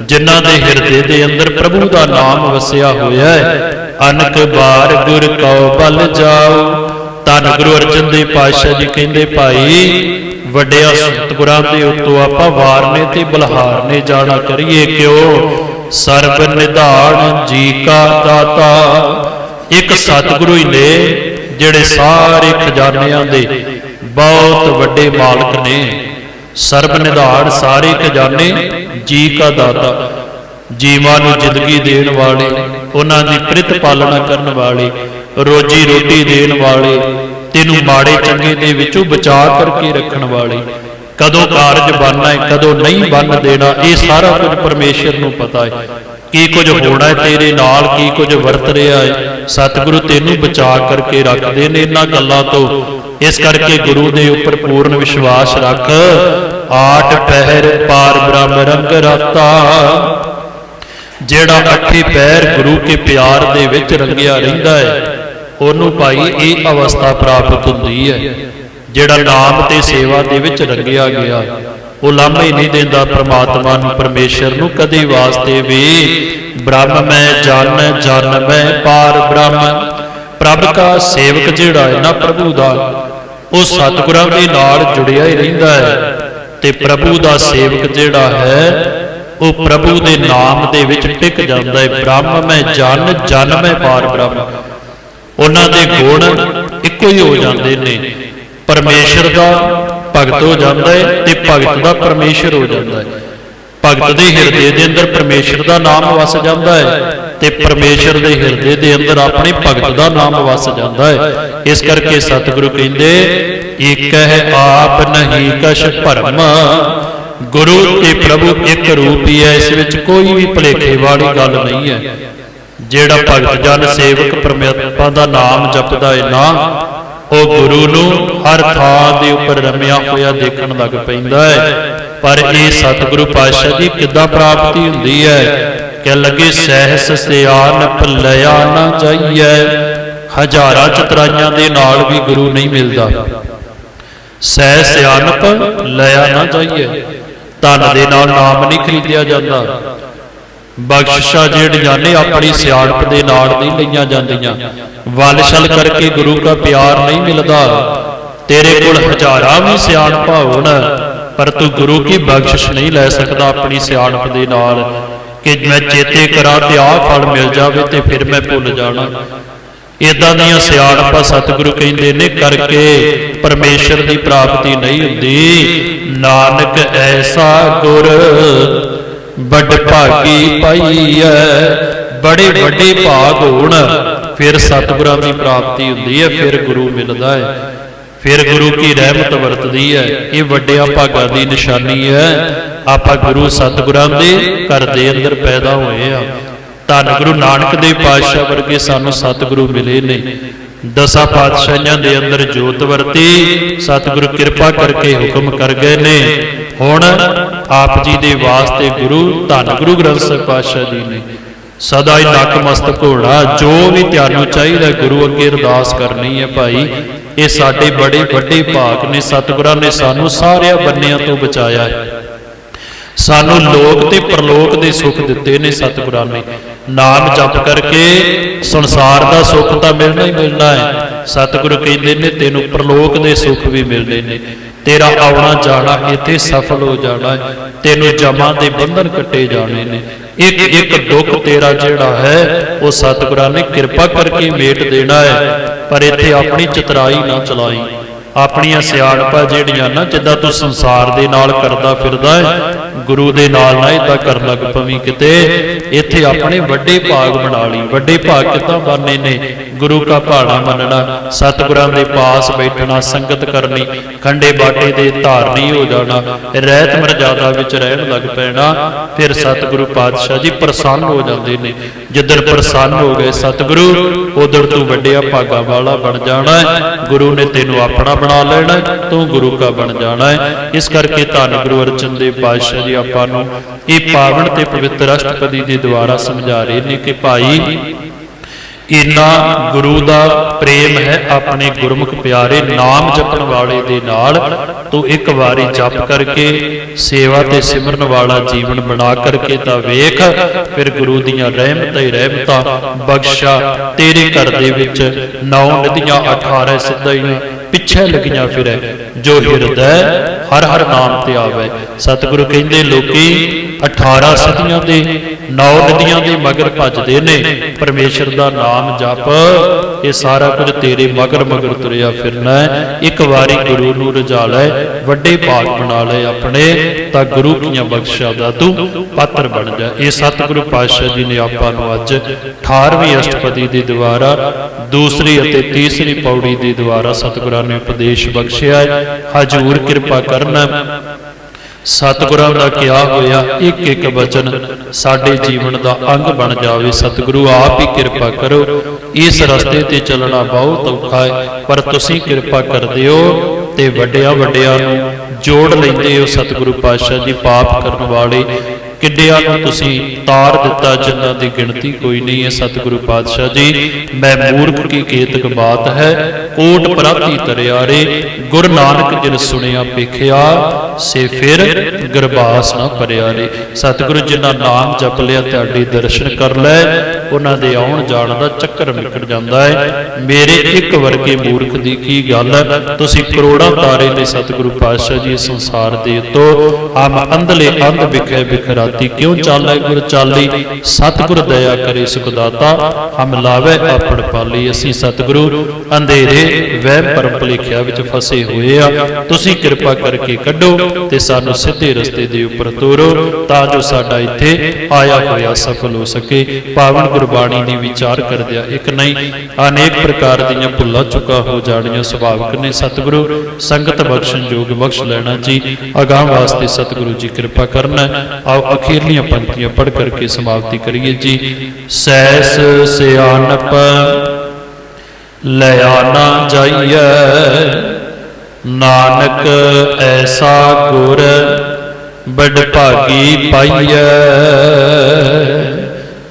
ਜਿਨ੍ਹਾਂ ਦੇ ਹਿਰਦੇ ਦੇ ਅੰਦਰ ਪ੍ਰਭੂ ਦਾ ਨਾਮ ਵਸਿਆ ਹੋਇਆ ਹੈ। ਅਨਕ ਬਾਰ ਗੁਰ ਕਉ ਬਲ ਜਾਓ। ਧੰਨ ਗੁਰੂ ਅਰਜਨ ਦੇਵ ਪਾਤਸ਼ਾਹ ਜੀ ਕਹਿੰਦੇ, ਭਾਈ, ਵੱਡਿਆ ਸਤਿਗੁਰਾਂ ਦੇ ਉੱਤੋਂ ਆਪਾਂ ਵਾਰਨੇ ਤੇ ਬਲਹਾਰਨੇ ਜਾਣਾ ਕਰੀਏ ਕਿਉਂ? ਸਰਬ ਨਿਧਾਨ ਜੀ ਕਾ ਦਾਤਾ। ਇੱਕ ਸਤਿਗੁਰੂ ਹੀ ਨੇ, ਜਿਹੜੇ ਸਾਰੇ ਖਜ਼ਾਨਿਆਂ ਦੇ ਬਹੁਤ ਵੱਡੇ ਮਾਲਕ ਨੇ। ਸਰਬ ਨਿਧਾਨ ਸਾਰੇ ਖਜ਼ਾਨੇ, ਜੀ ਕਾ ਦਾਤਾ। ਜੀਵਾਂ ਨੂੰ ਜ਼ਿੰਦਗੀ ਦੇਣ ਵਾਲੇ, ਉਹਨਾਂ ਦੀ ਪ੍ਰਿਤ ਪਾਲਣਾ ਕਰਨ ਵਾਲੇ, ਰੋਜੀ ਰੋਟੀ ਦੇਣ ਵਾਲੇ, ਤੈਨੂੰ ਮਾੜੇ ਚੰਗੇ ਦੇ ਵਿੱਚੋਂ ਬਚਾ ਕਰਕੇ ਰੱਖਣ ਵਾਲੇ। ਕਦੋਂ ਕਾਰਜ ਬਣਨਾ ਹੈ, ਕਦੋਂ ਨਹੀਂ ਬਣ ਦੇਣਾ, ਇਹ ਸਾਰਾ ਕੁਝ ਪਰਮੇਸ਼ਰ ਨੂੰ ਪਤਾ ਹੈ। ਕੀ ਕੁਝ ਹੋਣਾ ਹੈ ਤੇਰੇ ਨਾਲ, ਕੀ ਕੁਝ ਵਰਤ ਰਿਹਾ ਹੈ। ਸਤਿਗੁਰੂ ਤੈਨੂੰ ਬਚਾ ਕਰਕੇ ਰੱਖਦੇ ਨੇ ਇਹਨਾਂ ਗੱਲਾਂ ਤੋਂ। ਇਸ ਕਰਕੇ ਗੁਰੂ ਦੇ ਉੱਪਰ ਪੂਰਨ ਵਿਸ਼ਵਾਸ ਰੱਖ। ਆਠ ਪਹਿਰ ਪਾਰ ਬ੍ਰਹਮ ਰੰਗ ਰਤਾ। ਜਿਹੜਾ ਅੱਠੇ ਪੈਰ ਗੁਰੂ ਕੇ ਪਿਆਰ ਦੇ ਵਿੱਚ ਰੰਗਿਆ ਰਹਿੰਦਾ ਹੈ, ਉਹਨੂੰ ਭਾਈ ਇਹ ਅਵਸਥਾ ਪ੍ਰਾਪਤ ਹੁੰਦੀ ਹੈ। ਜਿਹੜਾ ਨਾਮ ਤੇ ਸੇਵਾ ਦੇ ਵਿੱਚ ਰੰਗਿਆ ਗਿਆ, ਉਹ ਲਾਮੇ ਨਹੀਂ ਦਿੰਦਾ ਪ੍ਰਮਾਤਮਾ ਨੂੰ, ਪਰਮੇਸ਼ਰ ਨੂੰ ਕਦੇ ਵਾਸਤੇ ਵੀ। ਬ੍ਰਹਮ ਮੈਂ ਜਨ ਜਨ ਮੈਂ ਪਾਰ ਬ੍ਰਹਮ। ਪ੍ਰਭ ਦਾ ਸੇਵਕ ਜਿਹੜਾ ਹੈ ਨਾ ਪ੍ਰਭੂ ਦਾ ਉਹ ਸਤਿਗੁਰਾਂ ਦੇ ਨਾਲ ਜੁੜਿਆ ਹੀ ਰਹਿੰਦਾ ਹੈ ਤੇ ਪ੍ਰਭੂ ਦਾ ਸੇਵਕ ਜਿਹੜਾ ਹੈ, ਉਹ ਪ੍ਰਭੂ ਦੇ ਨਾਮ ਦੇ ਵਿੱਚ ਟਿਕ ਜਾਂਦਾ ਹੈ ਬ੍ਰਹਮ ਮੈਂ ਜਨ ਜਨ ਮੈਂ ਪਾਰ ਬ੍ਰਹਮ। ਉਹਨਾਂ ਦੇ ਗੁਣ ਇੱਕੋ ਹੀ ਹੋ ਜਾਂਦੇ ਨੇ। ਪਰਮੇਸ਼ਰ ਦਾ ਭਗਤ ਹੋ ਜਾਂਦਾ ਹੈ ਤੇ ਭਗਤ ਦਾ ਪਰਮੇਸ਼ਰ ਹੋ ਜਾਂਦਾ ਹੈ। ਭਗਤ ਦੇ ਹਿਰਦੇ ਦੇ ਅੰਦਰ ਪਰਮੇਸ਼ਰ ਦਾ ਨਾਮ ਵਸ ਜਾਂਦਾ ਹੈ। ਤੇ ਪਰਮੇਸ਼ਰ ਦੇ ਹਿਰਦੇ ਦੇ ਅੰਦਰ ਆਪਣੇ ਭਗਤ ਦਾ ਨਾਮ ਵਸ ਜਾਂਦਾ ਹੈ। ਇਸ ਕਰਕੇ ਸਤਿਗੁਰੂ ਕਹਿੰਦੇ, ਇੱਕ ਹੈ ਆਪ ਨਹੀਂ ਕਛ ਭਰਮ। ਗੁਰੂ ਤੇ ਪ੍ਰਭੂ ਇੱਕ ਰੂਪ ਹੀ ਹੈ, ਇਸ ਵਿੱਚ ਕੋਈ ਵੀ ਭਲੇਖੇ ਵਾਲੀ ਗੱਲ ਨਹੀਂ ਹੈ। ਜਿਹੜਾ ਭਗਤ ਜਨ ਸੇਵਕ ਪਰਮਾਤਮਾ ਦਾ ਨਾਮ ਜਪਦਾ ਹੈ ਨਾ, ਉਹ ਗੁਰੂ ਨੂੰ ਹਰ ਥਾਂ ਦੇ ਉੱਪਰ ਰਮਿਆ ਹੋਇਆ ਦੇਖਣ ਲੱਗ ਪੈਂਦਾ ਹੈ। ਪਰ ਇਹ ਸਤਿਗੁਰੂ ਪਾਤਸ਼ਾਹ ਦੀ ਕਿੱਦਾਂ ਪ੍ਰਾਪਤੀ ਹੁੰਦੀ ਹੈ? ਕਿ ਲੱਗੇ ਸਹਿਸ ਸਿਆਨ ਭਲਿਆ ਨਾ ਜਾਈਐ? ਹਜ਼ਾਰਾਂ ਚਤਰਾਈਆਂ ਦੇ ਨਾਲ ਵੀ ਗੁਰੂ ਨਹੀਂ ਮਿਲਦਾ। ਸਹਿ ਸਿਆਣਪ ਲਿਆ ਨਾ ਜਾਈਏ ਧਨ ਦੇ ਨਾਲ ਨਾਮ ਨਹੀਂ ਖਰੀਦਿਆ ਜਾਂਦਾ। ਬਖਸ਼ਿਸ਼ਾਂ ਜਿਹੜੀਆਂ ਨੇ ਆਪਣੀ ਸਿਆਣਪ ਦੇ ਨਾਲ ਨਹੀਂ ਲਈਆਂ ਜਾਂਦੀਆਂ। ਵੱਲ ਛਲ ਕਰਕੇ ਗੁਰੂ ਦਾ ਪਿਆਰ ਨਹੀਂ ਮਿਲਦਾ। ਤੇਰੇ ਕੋਲ ਹਜ਼ਾਰਾਂ ਵੀ ਸਿਆਣਪਾਂ ਹੋਣ, ਪਰ ਤੂੰ ਗੁਰੂ ਕੀ ਬਖਸ਼ਿਸ਼ ਨਹੀਂ ਲੈ ਸਕਦਾ ਆਪਣੀ ਸਿਆਣਪ ਦੇ ਨਾਲ? ਕਿ ਮੈਂ ਚੇਤੇ ਕਰਾਂ ਤੇ ਆਹ ਫਲ ਮਿਲ ਜਾਵੇ ਤੇ ਫਿਰ ਮੈਂ ਭੁੱਲ ਜਾਣਾ। ਇਦਾਂ ਦੀਆਂ ਸਿਆਣਪਾਂ ਸਤਿਗੁਰੂ ਕਹਿੰਦੇ ਨੇ, ਕਰਕੇ ਪਰਮੇਸ਼ਰ ਦੀ ਪ੍ਰਾਪਤੀ ਨਹੀਂ ਹੁੰਦੀ। ਨਾਨਕ ਐਸਾ ਗੁਰ ਵੱਡ ਭਾਗੀ ਪਾਈਐ ਬੜੇ ਵੱਡੇ ਭਾਗ ਹੋਣ, ਫਿਰ ਸਤਿਗੁਰਾਂ ਦੀ ਪ੍ਰਾਪਤੀ ਹੁੰਦੀ ਹੈ ਫਿਰ ਗੁਰੂ ਮਿਲਦਾ ਹੈ ਫਿਰ ਗੁਰੂ ਕੀ ਰਹਿਮਤ ਵਰਤਦੀ ਹੈ ਇਹ ਵੱਡਿਆਂ ਭਾਗਾਂ ਦੀ ਨਿਸ਼ਾਨੀ ਹੈ ਆਪਾਂ ਗੁਰੂ ਸਤਿਗੁਰਾਂ ਦੇ ਘਰ ਦੇ ਅੰਦਰ ਪੈਦਾ ਹੋਏ ਆ। ਧੰਨ ਗੁਰੂ ਨਾਨਕ ਦੇਵ ਪਾਤਸ਼ਾਹ ਵਰਗੇ ਸਾਨੂੰ ਸਤਿਗੁਰੂ ਮਿਲੇ ਨੇ। ਦਸਾਂ ਪਾਤਸ਼ਾਹਾਂ ਦੇ ਅੰਦਰ ਜੋਤ ਵਰਤੀ, ਸਤਿਗੁਰੂ ਕਿਰਪਾ ਕਰਕੇ ਹੁਕਮ ਕਰ ਗਏ ਨੇ। ਹੁਣ ਆਪ ਜੀ ਦੇ ਵਾਸਤੇ ਗੁਰੂ, ਧੰਨ ਗੁਰੂ ਗ੍ਰੰਥ ਸਾਹਿਬ ਪਾਤਸ਼ਾਹ ਜੀ ਨੇ। ਸਦਾ ਹੀ ਨਕਮਸਤਕ ਘੋੜਾ, ਜੋ ਵੀ ਤੁਹਾਨੂੰ ਚਾਹੀਦਾ ਗੁਰੂ ਅੱਗੇ ਅਰਦਾਸ ਕਰਨੀ ਹੈ ਭਾਈ, ਇਹ ਸਾਡੇ ਬੜੇ ਵੱਡੇ ਭਾਗ ਨੇ, ਸਤਿਗੁਰਾਂ ਨੇ ਸਾਨੂੰ ਸਾਰਿਆਂ ਬੰਨਿਆਂ ਤੋਂ ਬਚਾਇਆ ਹੈ। ਸਾਨੂੰ ਲੋਕ ਤੇ ਪ੍ਰਲੋਕ ਦੇ ਸੁੱਖ ਦਿੱਤੇ ਨੇ ਸਤਿਗੁਰਾਂ ਨੇ। ਨਾਮ ਜਪ ਕਰਕੇ ਸੰਸਾਰ ਦਾ ਸੁੱਖ ਤਾਂ ਮਿਲਣਾ ਹੀ ਮਿਲਣਾ ਹੈ। ਸਤਿਗੁਰੂ ਕਹਿੰਦੇ ਨੇ, ਤੈਨੂੰ ਪਰਲੋਕ ਦੇ ਸੁੱਖ ਵੀ ਮਿਲਦੇ ਨੇ। ਤੇਰਾ ਆਉਣਾ ਜਾਣਾ ਇੱਥੇ ਸਫਲ ਹੋ ਜਾਣਾ ਤੈਨੂੰ ਜਮਾਂ ਦੇ ਬੰਧਨ ਕੱਟੇ ਜਾਣੇ ਨੇ। ਇੱਕ ਇੱਕ ਦੁੱਖ ਤੇਰਾ ਜਿਹੜਾ ਹੈ, ਉਹ ਸਤਿਗੁਰਾਂ ਨੇ ਕਿਰਪਾ ਕਰਕੇ ਮੇਟ ਦੇਣਾ ਹੈ। ਪਰ ਇੱਥੇ ਆਪਣੀ ਚਤਰਾਈ ਨਾ ਚਲਾਈ। ਆਪਣੀਆਂ ਸਿਆਣਪਾਂ ਜਿਹੜੀਆਂ ਨਾ, ਜਿੱਦਾਂ ਤੂੰ ਸੰਸਾਰ ਦੇ ਨਾਲ ਕਰਦਾ ਫਿਰਦਾ ਹੈ ਗੁਰੂ ਦੇ ਨਾਲ ਨਾ ਇਦਾਂ ਕਰਨ ਲੱਗ ਪਵੀਂ ਕਿਤੇ। ਇੱਥੇ ਆਪਣੇ ਵੱਡੇ ਭਾਗ ਬਣਾ ਲਈ। ਵੱਡੇ ਭਾਗ ਕਿੱਦਾਂ ਬਣਨੇ ਨੇ? ਗੁਰੂ ਕਾ ਭਾਣਾ ਮੰਨਣਾ, ਸਤਿਗੁਰਾਂ ਦੇ ਪਾਸ ਬੈਠਣਾ, ਸੰਗਤ ਕਰਨੀ, ਖੰਡੇ ਬਾਟੇ ਦੇ ਧਾਰਨੀ ਹੋ ਜਾਣਾ, ਰਹਿਤ ਮਰਜ਼ਾਦਾ ਵਿੱਚ ਰਹਿਣ ਲੱਗ ਪੈਣਾ, ਫਿਰ ਸਤਿਗੁਰੂ ਪਾਤਸ਼ਾਹ ਜੀ ਪ੍ਰਸੰਨ ਹੋ ਜਾਂਦੇ ਨੇ। ਜਿੱਦਣ ਪ੍ਰਸੰਨ ਹੋ ਗਏ ਸਤਿਗੁਰੂ ਉਧਰ ਤੂੰ ਵੱਡਿਆ ਭਾਗਾ ਵਾਲਾ ਬਣ ਜਾਣਾ ਗੁਰੂ ਨੇ ਤੈਨੂੰ ਆਪਣਾ ਬਣਾ ਲੈਣਾ ਤੂੰ ਗੁਰੂ ਕਾ ਬਣ ਜਾਣਾ ਇਸ ਕਰਕੇ ਧੰਨ ਗੁਰੂ ਅਰਜਨ ਦੇਵ ਪਾਤਸ਼ਾਹ ਜੀ ਆਪਾਂ ਨੂੰ ਇਹ ਪਾਵਨ ਤੇ ਪਵਿੱਤਰ ਅਸ਼ਟਪਦੀ ਦੇ ਦੁਆਰਾ ਸਮਝਾ ਰਹੇ ਨੇ ਕਿ ਭਾਈ ਇਨਾ ਗੁਰੂ ਦਾ ਪ੍ਰੇਮ ਹੈ ਆਪਣੇ ਗੁਰਮੁਖ ਪਿਆਰੇ ਨਾਮ ਜਪਣ ਵਾਲੇ ਦੇ ਨਾਲ। ਤੂੰ ਇੱਕ ਵਾਰੀ ਜਪ ਕਰਕੇ ਸੇਵਾ ਤੇ ਸਿਮਰਨ ਵਾਲਾ ਜੀਵਨ ਬਣਾ ਕਰਕੇ ਤਾਂ ਵੇਖ, ਫਿਰ ਗੁਰੂ ਦੀਆਂ ਰਹਿਮਤਾਂ ਹੀ ਰਹਿਮਤਾਂ ਬਖਸ਼ਾ। ਤੇਰੇ ਘਰ ਦੇ ਵਿੱਚ ਨੌ ਨਦੀਆਂ 18 ਸਿੱਧਾਈਆਂ ਪਿੱਛੇ ਲੱਗੀਆਂ ਫਿਰੈ। ਜੋ ਹਿਰਦੈ ਹਰ ਹਰ ਨਾਮ ਤੇ ਆਵੇ। ਸਤਿਗੁਰੂ ਕਹਿੰਦੇ, ਲੋਕੀ 18 ਸਦੀਆਂ ਦੇ, ਨੌ ਨਦੀਆਂ ਦੇ ਮਗਰ ਭੱਜਦੇ ਨੇ। ਪਰਮੇਸ਼ਰ ਦਾ ਨਾਮ ਜਪ। ਇਹ ਸਾਰਾ ਕੁਝ ਤੇਰੇ ਮਗਰ ਮਗਰ ਤੁਰਿਆ ਫਿਰਨਾ ਹੈ। ਇੱਕ ਵਾਰੀ ਗੁਰੂ ਨੂੰ ਰਜਾ ਲੈ, ਵੱਡੇ ਭਾਗ ਬਣਾ ਲੈ ਆਪਣੇ, ਤਾਂ ਗੁਰੂ ਕੀਆਂ ਬਖਸ਼ਾ ਦਾ ਤੂੰ ਪਾਤਰ ਬਣ ਜਾ। ਇਹ ਸਤਿਗੁਰੂ ਪਾਤਸ਼ਾਹ ਜੀ ਨੇ ਆਪਾਂ ਨੂੰ ਅੱਜ 18ਵੀਂ ਅਸ਼ਟਪਦੀ ਦੇ ਦੁਆਰਾ, ਦੂਸਰੀ ਅਤੇ ਤੀਸਰੀ ਪੌੜੀ ਦੇ ਦੁਆਰਾ ਸਤਿਗੁਰਾਂ ਨੇ ਉਪਦੇਸ਼ ਬਖਸ਼ਿਆ ਹੈ। ਹਜੂਰ ਕਿਰਪਾ ਕਰਨਾ ਸਤਿਗੁਰਾਂ ਦਾ ਕਿਹਾ ਹੋਇਆ ਇੱਕ ਇੱਕ ਵਚਨ ਸਾਡੇ ਜੀਵਨ ਦਾ ਅੰਗ ਬਣ ਜਾਵੇ। ਸਤਿਗੁਰੂ, ਆਪ ਹੀ ਕਿਰਪਾ ਕਰੋ। ਇਸ ਰਸਤੇ ਤੇ ਚੱਲਣਾ ਬਹੁਤ ਔਖਾ ਹੈ, ਪਰ ਤੁਸੀਂ ਕਿਰਪਾ ਕਰਦੇ ਹੋ ਤੇ ਵੱਡਿਆਂ ਵੱਡਿਆਂ ਨੂੰ ਜੋੜ ਲੈਂਦੇ ਹੋ। ਸਤਿਗੁਰੂ ਪਾਤਸ਼ਾਹ ਜੀ, ਪਾਪ ਕਰਨ ਵਾਲੇ ਕਿੱਡਿਆਂ ਨੂੰ ਤੁਸੀਂ ਤਾਰ ਦਿੱਤਾ, ਜਿਨ੍ਹਾਂ ਦੀ ਗਿਣਤੀ ਕੋਈ ਨਹੀਂ ਹੈ ਸਤਿਗੁਰੂ ਪਾਤਸ਼ਾਹ ਜੀ। ਮੈਂ ਮੂਰਖ ਕੀ ਕੇਤਕ ਬਾਤ ਹੈ, ਕੋਟ ਪ੍ਰਾਪਤੀ ਤਰਿਆਰੇ, ਗੁਰ ਨਾਨਕ ਜਿਨ ਸੁਣਿਆ ਪੇਖਿਆ ਸੇ ਫਿਰ ਗਰਬਾਸ ਨਾ ਪਰਿਆਰੇ ਸਤਿਗੁਰੂ ਜਿਨ੍ਹਾਂ ਨਾਮ ਜਪ ਲਿਆ, ਤੁਹਾਡੇ ਦਰਸ਼ਨ ਕਰ ਲੈ, ਉਹਨਾਂ ਦੇ ਆਉਣ ਜਾਣ ਦਾ ਚੱਕਰ ਨਿਕਲ ਜਾਂਦਾ ਹੈ। ਮੇਰੇ ਇੱਕ ਵਰਗੇ ਮੂਰਖ ਦੀ ਕੀ ਗੱਲ ਤੁਸੀਂ ਕਰੋੜਾਂ ਤਾਰੇ ਨੇ ਸਤਿਗੁਰੂ ਪਾਤਸ਼ਾਹ ਜੀ ਸੰਸਾਰ ਦੇ ਤੋਂ ਹਮ ਅੰਧਲੇ ਅੰਧ ਵਿਖੇ ਬਿਖਰਾਤੀ ਕਿਉਂ ਚਾਲੈ? ਗੁਰ ਚਾਲੀ, ਸਤਿਗੁਰ ਦਇਆ ਕਰੇ ਸੁਖ ਹਮ ਲਾਵੇ ਆਪਣ ਪਾਲੀ ਅਸੀਂ ਸਤਿਗੁਰੂ। ਅੰਧੇਰੇ ਵਹਿਮ ਭਰਮ ਭੁਲੇਖਿਆਂ ਵਿੱਚ ਫਸੇ ਹੋਏ ਆ। ਤੁਸੀਂ ਕਿਰਪਾ ਕਰਕੇ ਕੱਢੋ ਤੇ ਸਾਨੂੰ ਸਿੱਧੇ ਰਸਤੇ ਦੇ ਉੱਪਰ ਤੋਰੋ ਤਾਂ ਜੋ ਸਾਡਾ ਇੱਥੇ ਆਇਆ ਹੋਇਆ ਸਫਲ ਹੋ ਸਕੇ। ਪਾਵਨ ਗੁਰਬਾਣੀ ਦੀ ਵਿਚਾਰ ਕਰਦਿਆਂ ਇੱਕ ਨਹੀਂ, ਅਨੇਕ ਪ੍ਰਕਾਰ ਦੀਆਂ ਭੁੱਲਾਂ ਚੁੱਕਾ ਹੋ ਜਾਣੀਆਂ। ਸੁਭਾਵਿਕ ਨੇ ਸਤਿਗੁਰੂ, ਸੰਗਤ ਬਖਸ਼ਣ ਯੋਗ ਬਖਸ਼ ਲੈਣਾ ਜੀ। ਅਗਾਹ ਵਾਸਤੇ ਸਤਿਗੁਰੂ ਜੀ ਕਿਰਪਾ ਕਰਨਾ। ਆਓ ਅਖੀਰਲੀਆਂ ਪੰਕਤੀਆਂ ਪੜ੍ਹ ਕਰਕੇ ਸਮਾਪਤੀ ਕਰੀਏ ਜੀ। ਸੈਸ ਸਿਆਣਪ, ਲਿਆ ਜਾਈਐ। ਨਾਨਕ ਐਸਾ ਗੁਰ ਬੜ ਭਾਗੀ ਪਾਈਐ।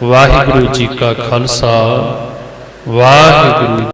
ਵਾਹਿਗੁਰੂ ਜੀ ਕਾ ਖਾਲਸਾ, ਵਾਹਿਗੁਰੂ